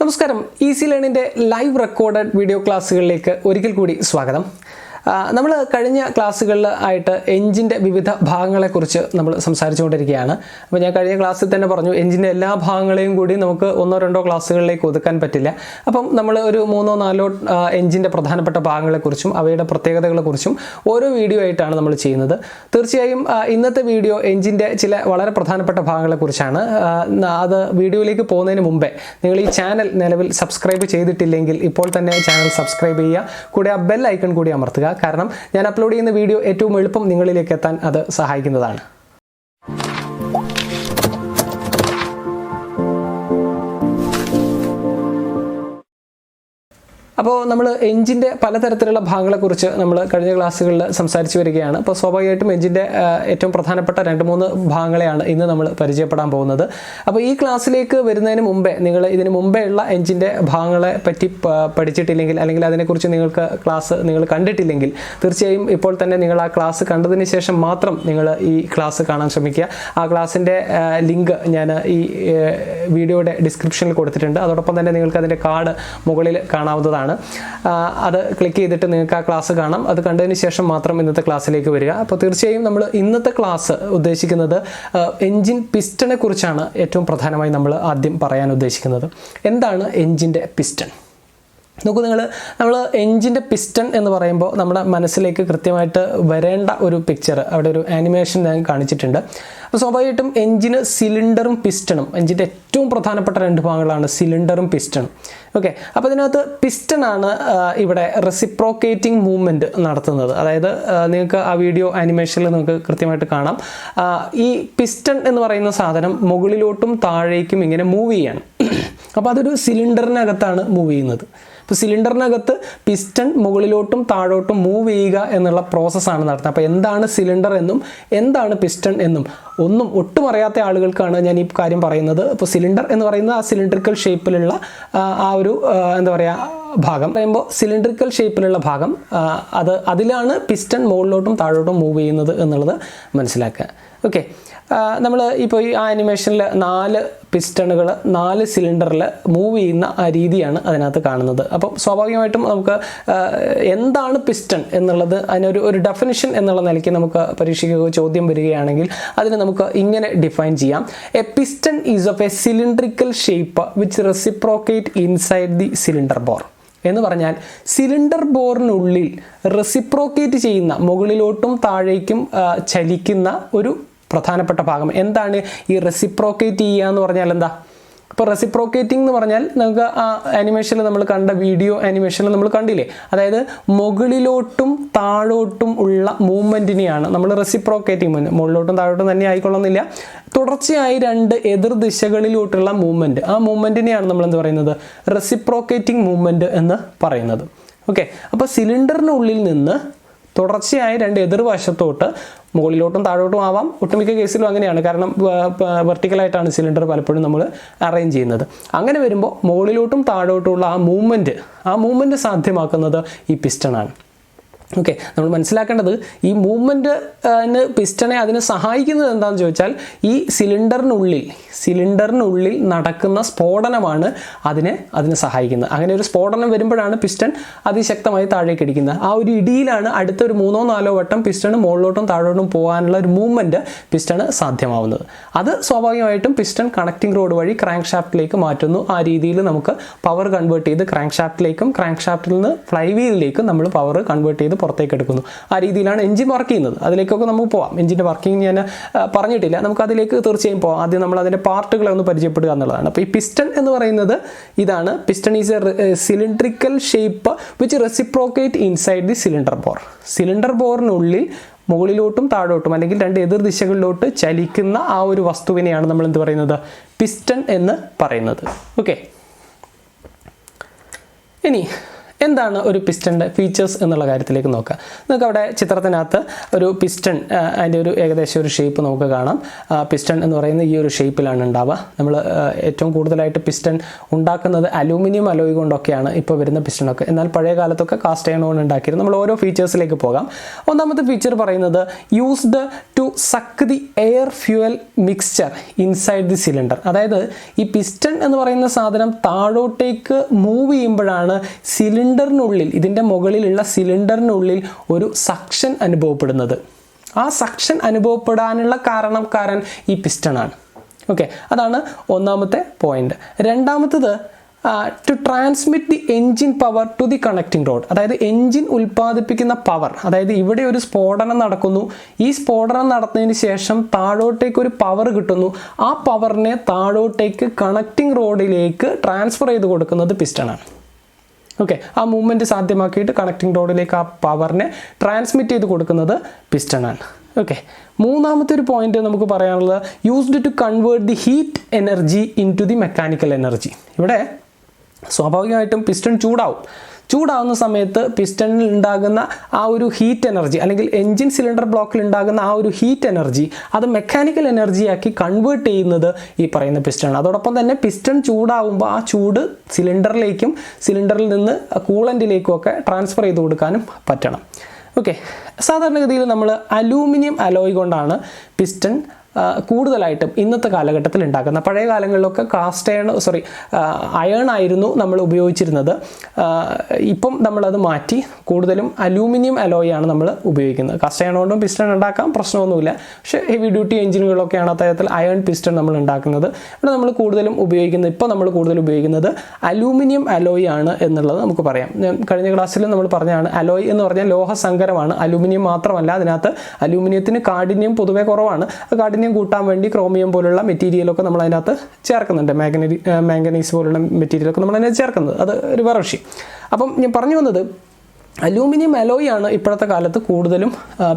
നമസ്കാരം. ഈസി ലേണിന്റെ live recorded video ക്ലാസ്സുകളിലേക്ക് ഒരിക്കൽ കൂടി സ്വാഗതം. നമ്മൾ കഴിഞ്ഞ ക്ലാസ്സുകളിൽ ആയിട്ട് എഞ്ചിന്റെ വിവിധ ഭാഗങ്ങളെക്കുറിച്ച് നമ്മൾ സംസാരിച്ചുകൊണ്ടിരിക്കുകയാണ്. അപ്പോൾ ഞാൻ കഴിഞ്ഞ ക്ലാസ്സിൽ തന്നെ പറഞ്ഞു എഞ്ചിന്റെ എല്ലാ ഭാഗങ്ങളെയും കൂടി നമുക്ക് ഒന്നോ രണ്ടോ ക്ലാസ്സുകളിലേക്ക് ഒതുക്കാൻ പറ്റില്ല. അപ്പം നമ്മൾ ഒരു മൂന്നോ നാലോ എഞ്ചിന്റെ പ്രധാനപ്പെട്ട ഭാഗങ്ങളെക്കുറിച്ചും അവയുടെ പ്രത്യേകതകളെക്കുറിച്ചും ഓരോ വീഡിയോ ആയിട്ടാണ് നമ്മൾ ചെയ്യുന്നത്. തീർച്ചയായും ഇന്നത്തെ വീഡിയോ എഞ്ചിന്റെ ചില വളരെ പ്രധാനപ്പെട്ട ഭാഗങ്ങളെക്കുറിച്ചാണ്. അത് വീഡിയോയിലേക്ക് പോകുന്നതിന് മുമ്പേ നിങ്ങൾ ഈ ചാനൽ നിലവിൽ സബ്സ്ക്രൈബ് ചെയ്തിട്ടില്ലെങ്കിൽ ഇപ്പോൾ തന്നെ ചാനൽ സബ്സ്ക്രൈബ് ചെയ്യുക. കൂടെ ആ ബെൽ ഐക്കൺ കൂടി അമർത്തുക. കാരണം ഞാൻ അപ്ലോഡ് ചെയ്യുന്ന വീഡിയോ ഏറ്റവും എളുപ്പം നിങ്ങളിലേക്ക് എത്താൻ അത് സഹായിക്കുന്നതാണ്. അപ്പോൾ നമ്മൾ എഞ്ചിന്റെ പലതരത്തിലുള്ള ഭാഗങ്ങളെക്കുറിച്ച് നമ്മൾ കഴിഞ്ഞ ക്ലാസ്സുകളിൽ സംസാരിച്ചു വരികയാണ്. അപ്പോൾ സ്വാഭാവികമായിട്ടും എഞ്ചിന്റെ ഏറ്റവും പ്രധാനപ്പെട്ട രണ്ട് മൂന്ന് ഭാഗങ്ങളെയാണ് ഇന്ന് നമ്മൾ പരിചയപ്പെടാൻ പോകുന്നത്. അപ്പോൾ ഈ ക്ലാസ്സിലേക്ക് വരുന്നതിന് മുമ്പേ നിങ്ങൾ ഇതിന് മുമ്പേ ഉള്ള എഞ്ചിന്റെ ഭാഗങ്ങളെ പറ്റി പഠിച്ചിട്ടില്ലെങ്കിൽ അല്ലെങ്കിൽ അതിനെക്കുറിച്ച് നിങ്ങൾക്ക് ക്ലാസ് നിങ്ങൾ കണ്ടിട്ടില്ലെങ്കിൽ തീർച്ചയായും ഇപ്പോൾ തന്നെ നിങ്ങൾ ആ ക്ലാസ് കണ്ടതിന് ശേഷം മാത്രം നിങ്ങൾ ഈ ക്ലാസ് കാണാൻ ശ്രമിക്കുക. ആ ക്ലാസ്സിന്റെ ലിങ്ക് ഞാൻ ഈ വീഡിയോയുടെ ഡിസ്ക്രിപ്ഷനിൽ കൊടുത്തിട്ടുണ്ട്. അതോടൊപ്പം തന്നെ നിങ്ങൾക്ക് അതിന്റെ കാർഡ് മുകളിൽ കാണാവുന്നതാണ്. ആ, അത് ക്ലിക്ക് ചെയ്തിട്ട് നിങ്ങൾക്ക് ആ ക്ലാസ് കാണാം. അത് കണ്ടതിന് ശേഷം മാത്രം ഇന്നത്തെ ക്ലാസ്സിലേക്ക് വരിക. അപ്പോൾ തീർച്ചയായും നമ്മൾ ഇന്നത്തെ ക്ലാസ് ഉദ്ദേശിക്കുന്നത് എൻജിൻ പിസ്റ്റനെ കുറിച്ചാണ് ഏറ്റവും പ്രധാനമായി നമ്മൾ ആദ്യം പറയാൻ ഉദ്ദേശിക്കുന്നത്. എന്താണ് എൻജിന്റെ പിസ്റ്റൺ നോക്കൂ നിങ്ങൾ നമ്മൾ എൻജിന്റെ പിസ്റ്റൺ എന്ന് പറയുമ്പോൾ നമ്മുടെ മനസ്സിലേക്ക് കൃത്യമായിട്ട് വരേണ്ട ഒരു പിക്ചർ അവിടെ ഒരു ആനിമേഷൻ ഞാൻ കാണിച്ചിട്ടുണ്ട്. അപ്പോൾ സ്വാഭാവികമായിട്ടും എഞ്ചിന് സിലിണ്ടറും പിസ്റ്റണും എഞ്ചിന്റെ ഏറ്റവും പ്രധാനപ്പെട്ട രണ്ട് ഭാഗങ്ങളാണ് സിലിണ്ടറും പിസ്റ്റണും ഓക്കെ അപ്പോൾ ഇതിനകത്ത് പിസ്റ്റണാണ് ഇവിടെ റെസിപ്രോക്കേറ്റിംഗ് മൂവ്മെന്റ് നടത്തുന്നത്. അതായത് നിങ്ങൾക്ക് ആ വീഡിയോ ആനിമേഷനിൽ നിങ്ങൾക്ക് കൃത്യമായിട്ട് കാണാം. ഈ പിസ്റ്റൺ എന്ന് പറയുന്ന സാധനം മുകളിലോട്ടും താഴേക്കും ഇങ്ങനെ മൂവ് ചെയ്യാണ്. അപ്പോൾ അതൊരു സിലിണ്ടറിനകത്താണ് മൂവ് ചെയ്യുന്നത്. ഇപ്പോൾ സിലിണ്ടറിനകത്ത് പിസ്റ്റൺ മുകളിലോട്ടും താഴോട്ടും മൂവ് ചെയ്യുക എന്നുള്ള പ്രോസസ്സാണ് നടത്തുന്നത്. അപ്പോൾ എന്താണ് സിലിണ്ടർ എന്നും എന്താണ് പിസ്റ്റൺ എന്നും ഒന്നും ഒട്ടും അറിയാത്ത ആളുകൾക്കാണ് ഞാൻ ഈ കാര്യം പറയുന്നത്. അപ്പോൾ സിലിണ്ടർ എന്ന് പറയുന്നത് ആ സിലിണ്ടറിക്കൽ ഷേപ്പിലുള്ള ആ ഒരു എന്താ പറയുക ഭാഗം. പറയുമ്പോൾ സിലിണ്ടറിക്കൽ ഷേപ്പിലുള്ള ഭാഗം അത് അതിലാണ് പിസ്റ്റൺ മുകളിലോട്ടും താഴോട്ടും മൂവ് ചെയ്യുന്നത് എന്നുള്ളത് മനസ്സിലാക്കുക. ഓക്കെ നമ്മൾ ഇപ്പോൾ ഈ ആനിമേഷനിൽ നാല് പിസ്റ്റണുകൾ നാല് സിലിണ്ടറിൽ മൂവ് ചെയ്യുന്ന ആ രീതിയാണ് അതിനകത്ത് കാണുന്നത്. അപ്പം സ്വാഭാവികമായിട്ടും നമുക്ക് എന്താണ് പിസ്റ്റൺ എന്നുള്ളത് അതിനൊരു ഒരു ഡെഫിനിഷൻ എന്നുള്ള നിലയ്ക്ക് നമുക്ക് പരീക്ഷയ്ക്ക് ചോദ്യം വരികയാണെങ്കിൽ അതിന് നമുക്ക് ഇങ്ങനെ ഡിഫൈൻ ചെയ്യാം. A piston is of a cylindrical shape which reciprocate inside the cylinder bore എന്ന് പറഞ്ഞാൽ സിലിണ്ടർ ബോറിനുള്ളിൽ റെസിപ്രോക്കേറ്റ് ചെയ്യുന്ന മുകളിലോട്ടും താഴേക്കും ചലിക്കുന്ന ഒരു പ്രധാനപ്പെട്ട ഭാഗം. എന്താണ് ഈ റെസിപ്രോക്കേറ്റ് ചെയ്യുക എന്ന് പറഞ്ഞാൽ എന്താ? ഇപ്പോൾ റെസിപ്രോക്കേറ്റിംഗ് എന്ന് പറഞ്ഞാൽ നമുക്ക് ആ ആനിമേഷനിൽ നമ്മൾ കണ്ട വീഡിയോ ആനിമേഷനിൽ നമ്മൾ കണ്ടില്ലേ? അതായത് മുകളിലോട്ടും താഴോട്ടും ഉള്ള മൂവ്മെന്റിനെയാണ് നമ്മൾ റെസിപ്രോക്കേറ്റിംഗ് മൂവ്മെന്റ് മുകളിലോട്ടും താഴോട്ടും തന്നെ ആയിക്കൊള്ളുന്നില്ല. തുടർച്ചയായി രണ്ട് എതിർ ദിശകളിലോട്ടുള്ള മൂവ്മെന്റ് ആ മൂവ്മെന്റിനെയാണ് നമ്മൾ എന്ത് പറയുന്നത്? റെസിപ്രോക്കേറ്റിംഗ് മൂവ്മെന്റ് എന്ന് പറയുന്നത്. ഓക്കെ അപ്പോൾ സിലിണ്ടറിനുള്ളിൽ നിന്ന് തുടർച്ചയായി രണ്ട് എതിർവശത്തോട്ട് മുകളിലോട്ടും താഴോട്ടും ആവാം. ഒട്ടുമിക്ക കേസിലും അങ്ങനെയാണ്. കാരണം വെർട്ടിക്കലായിട്ടാണ് സിലിണ്ടർ പലപ്പോഴും നമ്മൾ അറേഞ്ച് ചെയ്യുന്നത്. അങ്ങനെ വരുമ്പോൾ മുകളിലോട്ടും താഴോട്ടുമുള്ള ആ മൂവ്മെന്റ് ആ മൂവ്മെന്റ് സാധ്യമാക്കുന്നത് ഈ പിസ്റ്റണാണ്. ഓക്കെ നമ്മൾ മനസ്സിലാക്കേണ്ടത് ഈ മൂവ്മെന്റ് പിസ്റ്റണെ അതിന് സഹായിക്കുന്നത് എന്താണെന്ന് ചോദിച്ചാൽ ഈ സിലിണ്ടറിനുള്ളിൽ സിലിണ്ടറിനുള്ളിൽ നടക്കുന്ന സ്ഫോടനമാണ് അതിനെ അതിനെ സഹായിക്കുന്നത്. അങ്ങനെ ഒരു സ്ഫോടനം വരുമ്പോഴാണ് പിസ്റ്റൺ അതിശക്തമായി താഴേക്ക് ഇടിക്കുന്നത്. ആ ഒരു ഇടിയിലാണ് അടുത്ത ഒരു മൂന്നോ നാലോ വട്ടം പിസ്റ്റൺ മുകളിലോട്ടും താഴോട്ടും പോകാനുള്ള ഒരു മൂവ്മെന്റ് പിസ്റ്റണ് സാധ്യമാവുന്നത്. അത് സ്വാഭാവികമായിട്ടും പിസ്റ്റൺ കണക്റ്റിംഗ് റോഡ് വഴി ക്രാങ്ക് ഷാഫ്റ്റിലേക്ക് മാറ്റുന്നു. ആ രീതിയിൽ നമുക്ക് പവർ കൺവേർട്ട് ചെയ്ത് ക്രാങ്ക് ഷാഫ്റ്റിലേക്കും ക്രാങ്ക് ഷാഫ്റ്റിൽ നിന്ന് ഫ്ലൈ വീലിലേക്കും നമ്മൾ പവർ കൺവേർട്ട് ചെയ്ത് പുറത്തേക്ക് എടുക്കുന്നു ആ രീതിയിലാണ് എഞ്ചിൻ വർക്ക് ചെയ്യുന്നത്. അതിലേക്കൊക്കെ നമുക്ക് പോവാം. എഞ്ചിന്റെ വർക്കിംഗ് ഞാൻ പറഞ്ഞിട്ടില്ല. നമുക്ക് അതിലേക്ക് തീർച്ചയായും പോവാം. ആദ്യം നമ്മൾ അതിന്റെ പാർട്ടുകളെ ഒന്ന് പരിചയപ്പെടുക എന്നുള്ളതാണ്. അപ്പോൾ ഈ പിസ്റ്റൺ എന്ന് പറയുന്നത് ഇതാണ്. Piston is a cylindrical shape which reciprocate inside the cylinder bore cylinder ബോറിനുള്ളിൽ മുകളിലോട്ടും താഴോട്ടും അല്ലെങ്കിൽ രണ്ട് എതിർ ദിശകളിലോട്ട് ചലിക്കുന്ന ആ ഒരു വസ്തുവിനെയാണ് നമ്മൾ എന്ത് പറയുന്നത്? പിസ്റ്റൺ എന്ന് പറയുന്നത്. ഓക്കെ ഇനി എന്താണ് ഒരു പിസ്റ്റന്റെ ഫീച്ചേഴ്സ് എന്നുള്ള കാര്യത്തിലേക്ക് നോക്കുക നിങ്ങൾക്ക് അവിടെ ചിത്രത്തിനകത്ത് ഒരു പിസ്റ്റൺ അതിന്റെ ഒരു ഏകദേശം ഒരു ഷേപ്പ് നമുക്ക് കാണാം. പിസ്റ്റൺ എന്ന് പറയുന്ന ഈ ഒരു ഷേപ്പിലാണ് ഉണ്ടാവുക. നമ്മൾ ഏറ്റവും കൂടുതലായിട്ട് പിസ്റ്റൺ ഉണ്ടാക്കുന്നത് അലൂമിനിയം അലോയ് കൊണ്ടൊക്കെയാണ് ഇപ്പോൾ വരുന്ന പിസ്റ്റണൊക്കെ എന്നാൽ പഴയ കാലത്തൊക്കെ കാസ്റ്റ് അയൺ ഉണ്ടാക്കിയിരുന്നു. നമ്മൾ ഓരോ ഫീച്ചേഴ്സിലേക്ക് പോകാം. ഒന്നാമത്തെ ഫീച്ചർ പറയുന്നത് used to suck the air fuel mixture inside the cylinder അതായത് ഈ പിസ്റ്റൺ എന്ന് പറയുന്ന സാധനം താഴോട്ടേക്ക് മൂവ് ചെയ്യുമ്പോഴാണ് സിലിണ്ടറിനുള്ളിൽ ഇതിന്റെ മുകളിലുള്ള സിലിണ്ടറിനുള്ളിൽ ഒരു സക്ഷൻ അനുഭവപ്പെടുന്നത്. ആ സക്ഷൻ അനുഭവപ്പെടാനുള്ള കാരണക്കാരൻ ഈ പിസ്റ്റണാണ്. ഓക്കെ അതാണ് ഒന്നാമത്തെ പോയിന്റ്. രണ്ടാമത്തത് to transmit the engine power to the connecting rod അതായത് എൻജിൻ ഉൽപ്പാദിപ്പിക്കുന്ന പവർ അതായത് ഇവിടെ ഒരു സ്ഫോടനം നടക്കുന്നു. ഈ സ്ഫോടനം നടന്നതിന് ശേഷം താഴോട്ടേക്ക് ഒരു പവർ കിട്ടുന്നു. ആ പവറിനെ താഴോട്ടേക്ക് കണക്റ്റിംഗ് റോഡിലേക്ക് ട്രാൻസ്ഫർ ചെയ്ത് കൊടുക്കുന്നത് പിസ്റ്റണാണ്. ഓക്കെ ആ മൂവ്മെന്റ് സാധ്യമാക്കിയിട്ട് കണക്റ്റിംഗ് റോഡിലേക്ക് ആ പവറിനെ ട്രാൻസ്മിറ്റ് ചെയ്ത് കൊടുക്കുന്നത് പിസ്റ്റണാണ് ഓക്കെ മൂന്നാമത്തെ ഒരു പോയിന്റ് നമുക്ക് പറയാനുള്ളത് used to convert the heat energy in the mechanical energy ഇവിടെ സ്വാഭാവികമായിട്ടും പിസ്റ്റൺ ചൂടാവും. ചൂടാവുന്ന സമയത്ത് പിസ്റ്റണിൽ ഉണ്ടാകുന്ന ആ ഒരു ഹീറ്റ് എനർജി അല്ലെങ്കിൽ എൻജിൻ സിലിണ്ടർ ബ്ലോക്കിൽ ഉണ്ടാകുന്ന ആ ഒരു ഹീറ്റ് എനർജി അത് മെക്കാനിക്കൽ എനർജിയാക്കി കൺവേർട്ട് ചെയ്യുന്നത് ഈ പറയുന്ന പിസ്റ്റൺ അതോടൊപ്പം തന്നെ പിസ്റ്റൺ ചൂടാവുമ്പോൾ ആ ചൂട് സിലിണ്ടറിലേക്കും സിലിണ്ടറിൽ നിന്ന് കൂളന്റിലേക്കും ഒക്കെ ട്രാൻസ്ഫർ ചെയ്ത് കൊടുക്കാനും പറ്റണം. ഓക്കെ സാധാരണഗതിയിൽ നമ്മൾ അലൂമിനിയം അലോയ് കൊണ്ടാണ് പിസ്റ്റൺ കൂടുതലായിട്ടും ഇന്നത്തെ കാലഘട്ടത്തിൽ ഉണ്ടാക്കുന്ന പഴയ കാലങ്ങളിലൊക്കെ കാസ്റ്റ് അയൺ സോറി അയൺ ആയിരുന്നു നമ്മൾ ഉപയോഗിച്ചിരുന്നത്. ഇപ്പം നമ്മളത് മാറ്റി കൂടുതലും അലൂമിനിയം അലോയാണ് നമ്മൾ ഉപയോഗിക്കുന്നത്. കാസ്റ്റ് അയൺ കൊണ്ടും പിസ്റ്റൺ ഉണ്ടാക്കാം പ്രശ്നമൊന്നുമില്ല. പക്ഷേ ഹെവി ഡ്യൂട്ടി എഞ്ചിനുകളൊക്കെയാണ് അത്തരത്തിൽ അയൺ പിസ്റ്റൺ നമ്മൾ ഉണ്ടാക്കുന്നത്. ഇവിടെ നമ്മൾ കൂടുതലും ഉപയോഗിക്കുന്നത് ഇപ്പോൾ നമ്മൾ കൂടുതൽ ഉപയോഗിക്കുന്നത് അലൂമിനിയം അലോയ് ആണ് എന്നുള്ളത് നമുക്ക് പറയാം. കഴിഞ്ഞ ക്ലാസ്സിൽ നമ്മൾ പറഞ്ഞതാണ് അലോയ് എന്ന് പറഞ്ഞാൽ ലോഹസങ്കരമാണ്. അലൂമിനിയം മാത്രമല്ല അതിനകത്ത് അലൂമിനിയത്തിന് കാഠിന്യം പൊതുവെ കുറവാണ്. ആ കാഠിന്യം കൂട്ടാൻ വേണ്ടി ക്രോമിയം പോലുള്ള മെറ്റീരിയലൊക്കെ നമ്മൾ അതിനകത്ത് ചേർക്കുന്നുണ്ട്. മാഗ്നറ്റി മാംഗനീസ് പോലുള്ള മെറ്റീരിയലൊക്കെ നമ്മൾ അതിനകത്ത് ചേർക്കുന്നത്. അത് ഒരു വേറെ വിഷയം അപ്പം ഞാൻ പറഞ്ഞു വന്നത് അലൂമിനിയം അലോയ് ആണ് ഇപ്പോഴത്തെ കാലത്ത് കൂടുതലും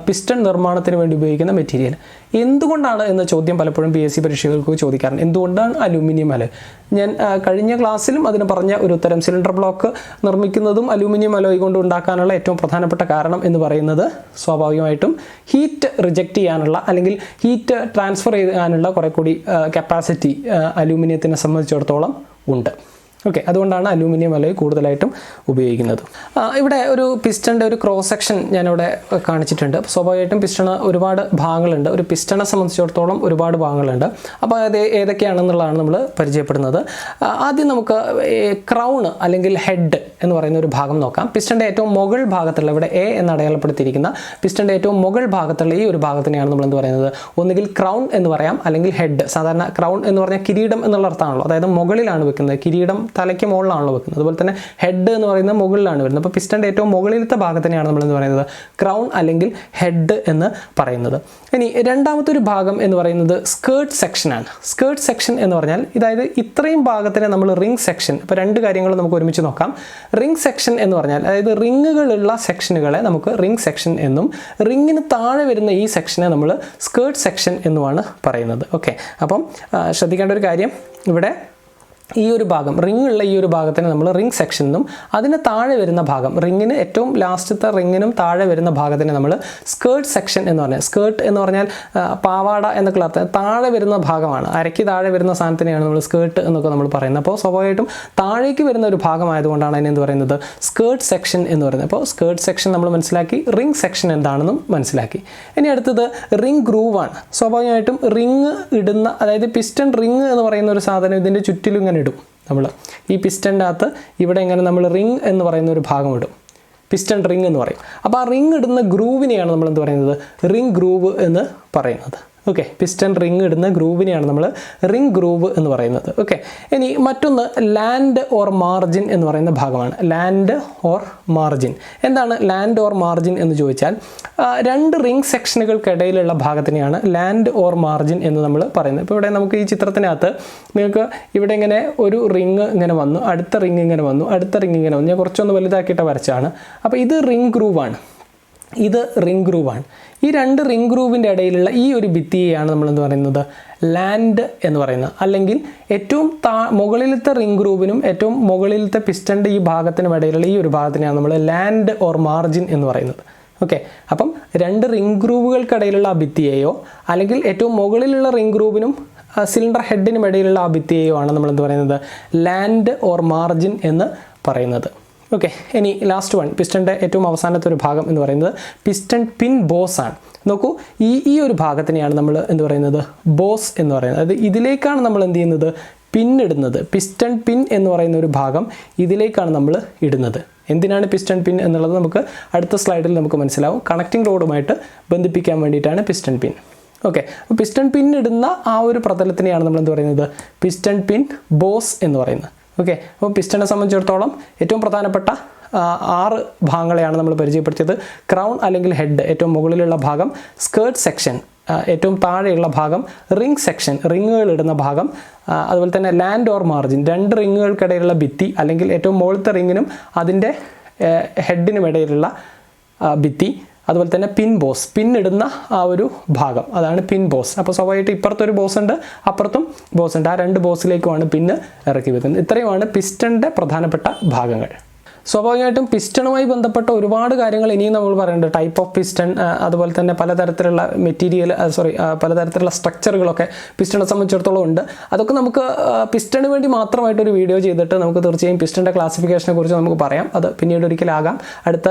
പിസ്റ്റൺ നിർമ്മാണത്തിന് വേണ്ടി ഉപയോഗിക്കുന്ന മെറ്റീരിയൽ. എന്തുകൊണ്ടാണ് എന്ന ചോദ്യം പലപ്പോഴും പി എസ് സി പരീക്ഷകൾക്ക് ചോദിക്കാറുണ്ട്. എന്തുകൊണ്ടാണ് അലൂമിനിയം അലോയ്? ഞാൻ കഴിഞ്ഞ ക്ലാസ്സിലും അതിന് പറഞ്ഞ ഒരു ഉത്തരം സിലിണ്ടർ ബ്ലോക്ക് നിർമ്മിക്കുന്നതും അലൂമിനിയം അലോയ് കൊണ്ട് ഉണ്ടാക്കാനുള്ള ഏറ്റവും പ്രധാനപ്പെട്ട കാരണം എന്ന് പറയുന്നത് സ്വാഭാവികമായിട്ടും ഹീറ്റ് റിജക്റ്റ് ചെയ്യാനുള്ള അല്ലെങ്കിൽ ഹീറ്റ് ട്രാൻസ്ഫർ ചെയ്യാനുള്ള കുറെ കൂടി കപ്പാസിറ്റി അലൂമിനിയത്തിനെ സംബന്ധിച്ചിടത്തോളം ഉണ്ട്. ഓക്കെ അതുകൊണ്ടാണ് അലൂമിനിയം അലോയ് കൂടുതലായിട്ടും ഉപയോഗിക്കുന്നത്. ഇവിടെ ഒരു പിസ്റ്റണിന്റെ ഒരു ക്രോസ് സെക്ഷൻ ഞാനിവിടെ കാണിച്ചിട്ടുണ്ട്. സ്വാഭാവികമായിട്ടും പിസ്റ്റണ് ഒരുപാട് ഭാഗങ്ങളുണ്ട്. ഒരു പിസ്റ്റണെ സംബന്ധിച്ചിടത്തോളം ഒരുപാട് ഭാഗങ്ങളുണ്ട്. അപ്പോൾ അത് ഏതൊക്കെയാണെന്നുള്ളതാണ് നമ്മൾ പരിചയപ്പെടുന്നത്. ആദ്യം നമുക്ക് ക്രൗൺ അല്ലെങ്കിൽ ഹെഡ് എന്ന് പറയുന്ന ഒരു ഭാഗം നോക്കാം. പിസ്റ്റന്റെ ഏറ്റവും മുകൾ ഭാഗത്തുള്ള ഇവിടെ എ എന്ന് അടയാളപ്പെടുത്തിയിരിക്കുന്ന പിസ്റ്റന്റെ ഏറ്റവും മുകൾ ഭാഗത്തുള്ള ഈ ഒരു ഭാഗത്തിനെയാണ് നമ്മൾ എന്ത് പറയുന്നത്? ഒന്നുകിൽ ക്രൗൺ എന്ന് പറയാം അല്ലെങ്കിൽ ഹെഡ് സാധാരണ ക്രൗൺ എന്ന് പറഞ്ഞാൽ കിരീടം എന്നുള്ള അർത്ഥമാണല്ലോ. അതായത് മുകളിലാണ് വെക്കുന്നത്. കിരീടം തലയ്ക്ക് മുകളിലാണല്ലോ വെക്കുന്നത്. അതുപോലെ തന്നെ ഹെഡ് എന്ന് പറയുന്നത് മുകളിലാണ് വരുന്നത്. അപ്പോൾ പിസ്റ്റന്റെ ഏറ്റവും മുകളിലത്തെ ഭാഗത്തിനെയാണ് നമ്മൾ എന്ത് പറയുന്നത്? ക്രൗൺ അല്ലെങ്കിൽ ഹെഡ് എന്ന് പറയുന്നത്. ഇനി രണ്ടാമത്തെ ഒരു ഭാഗം എന്ന് പറയുന്നത് സ്കേർട്ട് സെക്ഷനാണ് സ്കേർട്ട് സെക്ഷൻ എന്ന് പറഞ്ഞാൽ ഇതായത് ഇത്രയും ഭാഗത്തിനെ നമ്മൾ റിംഗ് സെക്ഷൻ ഇപ്പോൾ രണ്ട് കാര്യങ്ങൾ നമുക്ക് ഒരുമിച്ച് നോക്കാം. റിംഗ് സെക്ഷൻ എന്ന് പറഞ്ഞാൽ അതായത് റിങ്ങുകളുള്ള സെക്ഷനുകളെ നമുക്ക് റിംഗ് സെക്ഷൻ എന്നും റിങ്ങിന് താഴെ വരുന്ന ഈ സെക്ഷനെ നമ്മൾ സ്കേർട്ട് സെക്ഷൻ എന്നുമാണ് പറയുന്നത്. ഓക്കെ. അപ്പം ശ്രദ്ധിക്കേണ്ട ഒരു കാര്യം. ഇവിടെ ഈ ഒരു ഭാഗം റിംഗ് ഉള്ള ഈ ഒരു ഭാഗത്തിന് നമ്മൾ റിംഗ് സെക്ഷൻ എന്നും അതിന് താഴെ വരുന്ന ഭാഗം റിങ്ങിന് ഏറ്റവും ലാസ്റ്റത്തെ റിങ്ങിനും താഴെ വരുന്ന ഭാഗത്തിന് നമ്മൾ സ്കേർട്ട് സെക്ഷൻ എന്ന് പറഞ്ഞാൽ സ്കേർട്ട് എന്ന് പറഞ്ഞാൽ പാവാട എന്നൊക്കെ അർത്ഥം താഴെ വരുന്ന ഭാഗമാണ്. അരയ്ക്ക് താഴെ വരുന്ന സാധനത്തിനെയാണ് നമ്മൾ സ്കേർട്ട് എന്നൊക്കെ നമ്മൾ പറയുന്നത്. അപ്പോൾ സ്വാഭാവികമായിട്ടും താഴേക്ക് വരുന്ന ഒരു ഭാഗമായതുകൊണ്ടാണ് അതിനെന്ത് പറയുന്നത്? സ്കേർട്ട് സെക്ഷൻ എന്ന് പറയുന്നത്. അപ്പോൾ സ്കേർട്ട് സെക്ഷൻ നമ്മൾ മനസ്സിലാക്കി റിംഗ് സെക്ഷൻ എന്താണെന്നും മനസ്സിലാക്കി. ഇനി അടുത്തത് റിംഗ് ഗ്രൂവാണ്. സ്വാഭാവികമായിട്ടും റിങ് ഇടുന്ന അതായത് പിസ്റ്റൺ റിംഗ് എന്ന് പറയുന്ന ഒരു സാധനം ഇതിന്റെ ചുറ്റിലും ഇങ്ങനെ ഇടും നമ്മൾ ഈ പിസ്റ്റന്റെ അകത്ത് ഇവിടെ ഇങ്ങനെ നമ്മൾ റിങ് എന്ന് പറയുന്ന ഒരു ഭാഗം ഇടും. പിസ്റ്റൺ റിങ് എന്ന് പറയും. അപ്പോൾ ആ റിങ് ഇടുന്ന ഗ്രൂവിനെയാണ് നമ്മൾ എന്ത് പറയുന്നത്? റിംഗ് ഗ്രൂവ് എന്ന് പറയുന്നത്. ഓക്കെ പിസ്റ്റൺ റിങ് ഇടുന്ന ഗ്രൂവിനെയാണ് നമ്മൾ റിംഗ് ഗ്രൂവ് എന്ന് പറയുന്നത്. ഓക്കെ ഇനി മറ്റൊന്ന് ലാൻഡ് ഓർ മാർജിൻ എന്ന് പറയുന്ന ഭാഗമാണ്. ലാൻഡ് ഓർ മാർജിൻ എന്താണ് ലാൻഡ് ഓർ മാർജിൻ എന്ന് ചോദിച്ചാൽ രണ്ട് റിംഗ് സെക്ഷനുകൾക്കിടയിലുള്ള ഭാഗത്തിനെയാണ് ലാൻഡ് ഓർ മാർജിൻ എന്ന് നമ്മൾ പറയുന്നത്. ഇപ്പോൾ ഇവിടെ നമുക്ക് ഈ ചിത്രത്തിനകത്ത് നിങ്ങൾക്ക് ഇവിടെ ഇങ്ങനെ ഒരു റിങ് ഇങ്ങനെ വന്നു അടുത്ത റിംഗ് ഇങ്ങനെ വന്നു അടുത്ത റിംഗ് ഇങ്ങനെ വന്നു. ഞാൻ കുറച്ചൊന്ന് വലുതാക്കിയിട്ട് വരച്ചാണ്. അപ്പോൾ ഇത് റിംഗ് ഗ്രൂവാണ് ഇത് റിംഗ് ഗ്രൂവാണ് ഈ രണ്ട് റിംഗ് ഗ്രൂവിന്റെ ഇടയിലുള്ള ഈ ഒരു ഭിത്തിയെയാണ് എന്ത് പറയുന്നത്? ലാൻഡ് എന്ന് പറയുന്നത്. അല്ലെങ്കിൽ ഏറ്റവും താ മുകളിലത്തെ റിംഗ് ഗ്രൂവിനും ഏറ്റവും മുകളിലത്തെ പിസ്റ്റന്റെ ഈ ഭാഗത്തിനും ഇടയിലുള്ള ഈ ഒരു ഭാഗത്തിനെയാണ് നമ്മൾ ലാൻഡ് ഓർ മാർജിൻ എന്ന് പറയുന്നത്. ഓക്കെ അപ്പം രണ്ട് റിംഗ് ഗ്രൂവുകൾക്കിടയിലുള്ള ആ ഭിത്തിയെയോ അല്ലെങ്കിൽ ഏറ്റവും മുകളിലുള്ള റിംഗ് ഗ്രൂവിനും സിലിണ്ടർ ഹെഡിനും ഇടയിലുള്ള ആ ഭിത്തിയെയോ ആണ് നമ്മൾ എന്ത് പറയുന്നത്? ലാൻഡ് ഓർ മാർജിൻ എന്ന് പറയുന്നത്. ഓക്കെ ഇനി ലാസ്റ്റ് വൺ പിസ്റ്റന്റെ ഏറ്റവും അവസാനത്തെ ഒരു ഭാഗം എന്ന് പറയുന്നത് പിസ്റ്റൺ പിൻ ബോസ് ആണ്. നോക്കൂ ഈ ഈ ഒരു ഭാഗത്തിനെയാണ് നമ്മൾ എന്ത് പറയുന്നത്? ബോസ് എന്ന് പറയുന്നത്. അതായത് ഇതിലേക്കാണ് നമ്മൾ എന്ത് ചെയ്യുന്നത്? പിന്നിടുന്നത് പിസ്റ്റൺ പിൻ എന്ന് പറയുന്ന ഒരു ഭാഗം ഇതിലേക്കാണ് നമ്മൾ ഇടുന്നത്. എന്തിനാണ് പിസ്റ്റൺ പിൻ എന്നുള്ളത് നമുക്ക് അടുത്ത സ്ലൈഡിൽ നമുക്ക് മനസ്സിലാവും. കണക്റ്റിംഗ് റോഡുമായിട്ട് ബന്ധിപ്പിക്കാൻ വേണ്ടിയിട്ടാണ് piston pin okay piston pin ഇടുന്ന ആ ഒരു പ്രതലത്തിനെയാണ് നമ്മൾ എന്ത് പറയുന്നത്? പിസ്റ്റൺ പിൻ ബോസ് എന്ന് പറയുന്നത്. ഓക്കെ അപ്പോൾ പിസ്റ്റനെ സംബന്ധിച്ചിടത്തോളം ഏറ്റവും പ്രധാനപ്പെട്ട ആറ് ഭാഗങ്ങളെയാണ് നമ്മൾ പരിചയപ്പെടുത്തിയത്. ക്രൗൺ അല്ലെങ്കിൽ ഹെഡ് ഏറ്റവും മുകളിലുള്ള ഭാഗം. സ്കേർട്ട് സെക്ഷൻ ഏറ്റവും താഴെയുള്ള ഭാഗം. റിംഗ് സെക്ഷൻ റിങ്ങുകൾ ഇടുന്ന ഭാഗം. അതുപോലെ തന്നെ ലാൻഡ് ഓർ മാർജിൻ രണ്ട് റിങ്ങുകൾക്കിടയിലുള്ള ഭിത്തി അല്ലെങ്കിൽ ഏറ്റവും മുകളിലത്തെ റിങ്ങിനും അതിന്റെ ഹെഡിനും ഇടയിലുള്ള ഭിത്തി. അതുപോലെ തന്നെ പിൻ ബോസ് പിൻ ഇടുന്ന ആ ഒരു ഭാഗം. അതാണ് പിൻ ബോസ് അപ്പോൾ സ്വാഭാവികമായിട്ട് ഇപ്പുറത്തൊരു ബോസ് ഉണ്ട് അപ്പുറത്തും ബോസ് ഉണ്ട്. ആ രണ്ട് ബോസിലേക്കുമാണ് പിന്നെ ഇറക്കി വെക്കുന്നത്. ഇത്രയുമാണ് പിസ്റ്റന്റെ പ്രധാനപ്പെട്ട ഭാഗങ്ങൾ. സ്വാഭാവികമായിട്ടും പിസ്റ്റണുമായി ബന്ധപ്പെട്ട ഒരുപാട് കാര്യങ്ങൾ ഇനിയും നമ്മൾ പറയുന്നുണ്ട്. ടൈപ്പ് ഓഫ് പിസ്റ്റൺ അതുപോലെ തന്നെ പലതരത്തിലുള്ള മെറ്റീരിയൽ സോറി പലതരത്തിലുള്ള സ്ട്രക്ചറുകളൊക്കെ പിസ്റ്റണെ സംബന്ധിച്ചിടത്തോളം ഉണ്ട്. അതൊക്കെ നമുക്ക് പിസ്റ്റണിന് വേണ്ടി മാത്രമായിട്ട് ഒരു വീഡിയോ ചെയ്തിട്ട് നമുക്ക് തീർച്ചയായും പിസ്റ്റന്റെ ക്ലാസിഫിക്കേഷനെ കുറിച്ച് നമുക്ക് പറയാം. അത് പിന്നീട് ഒരിക്കലാകാം. അടുത്ത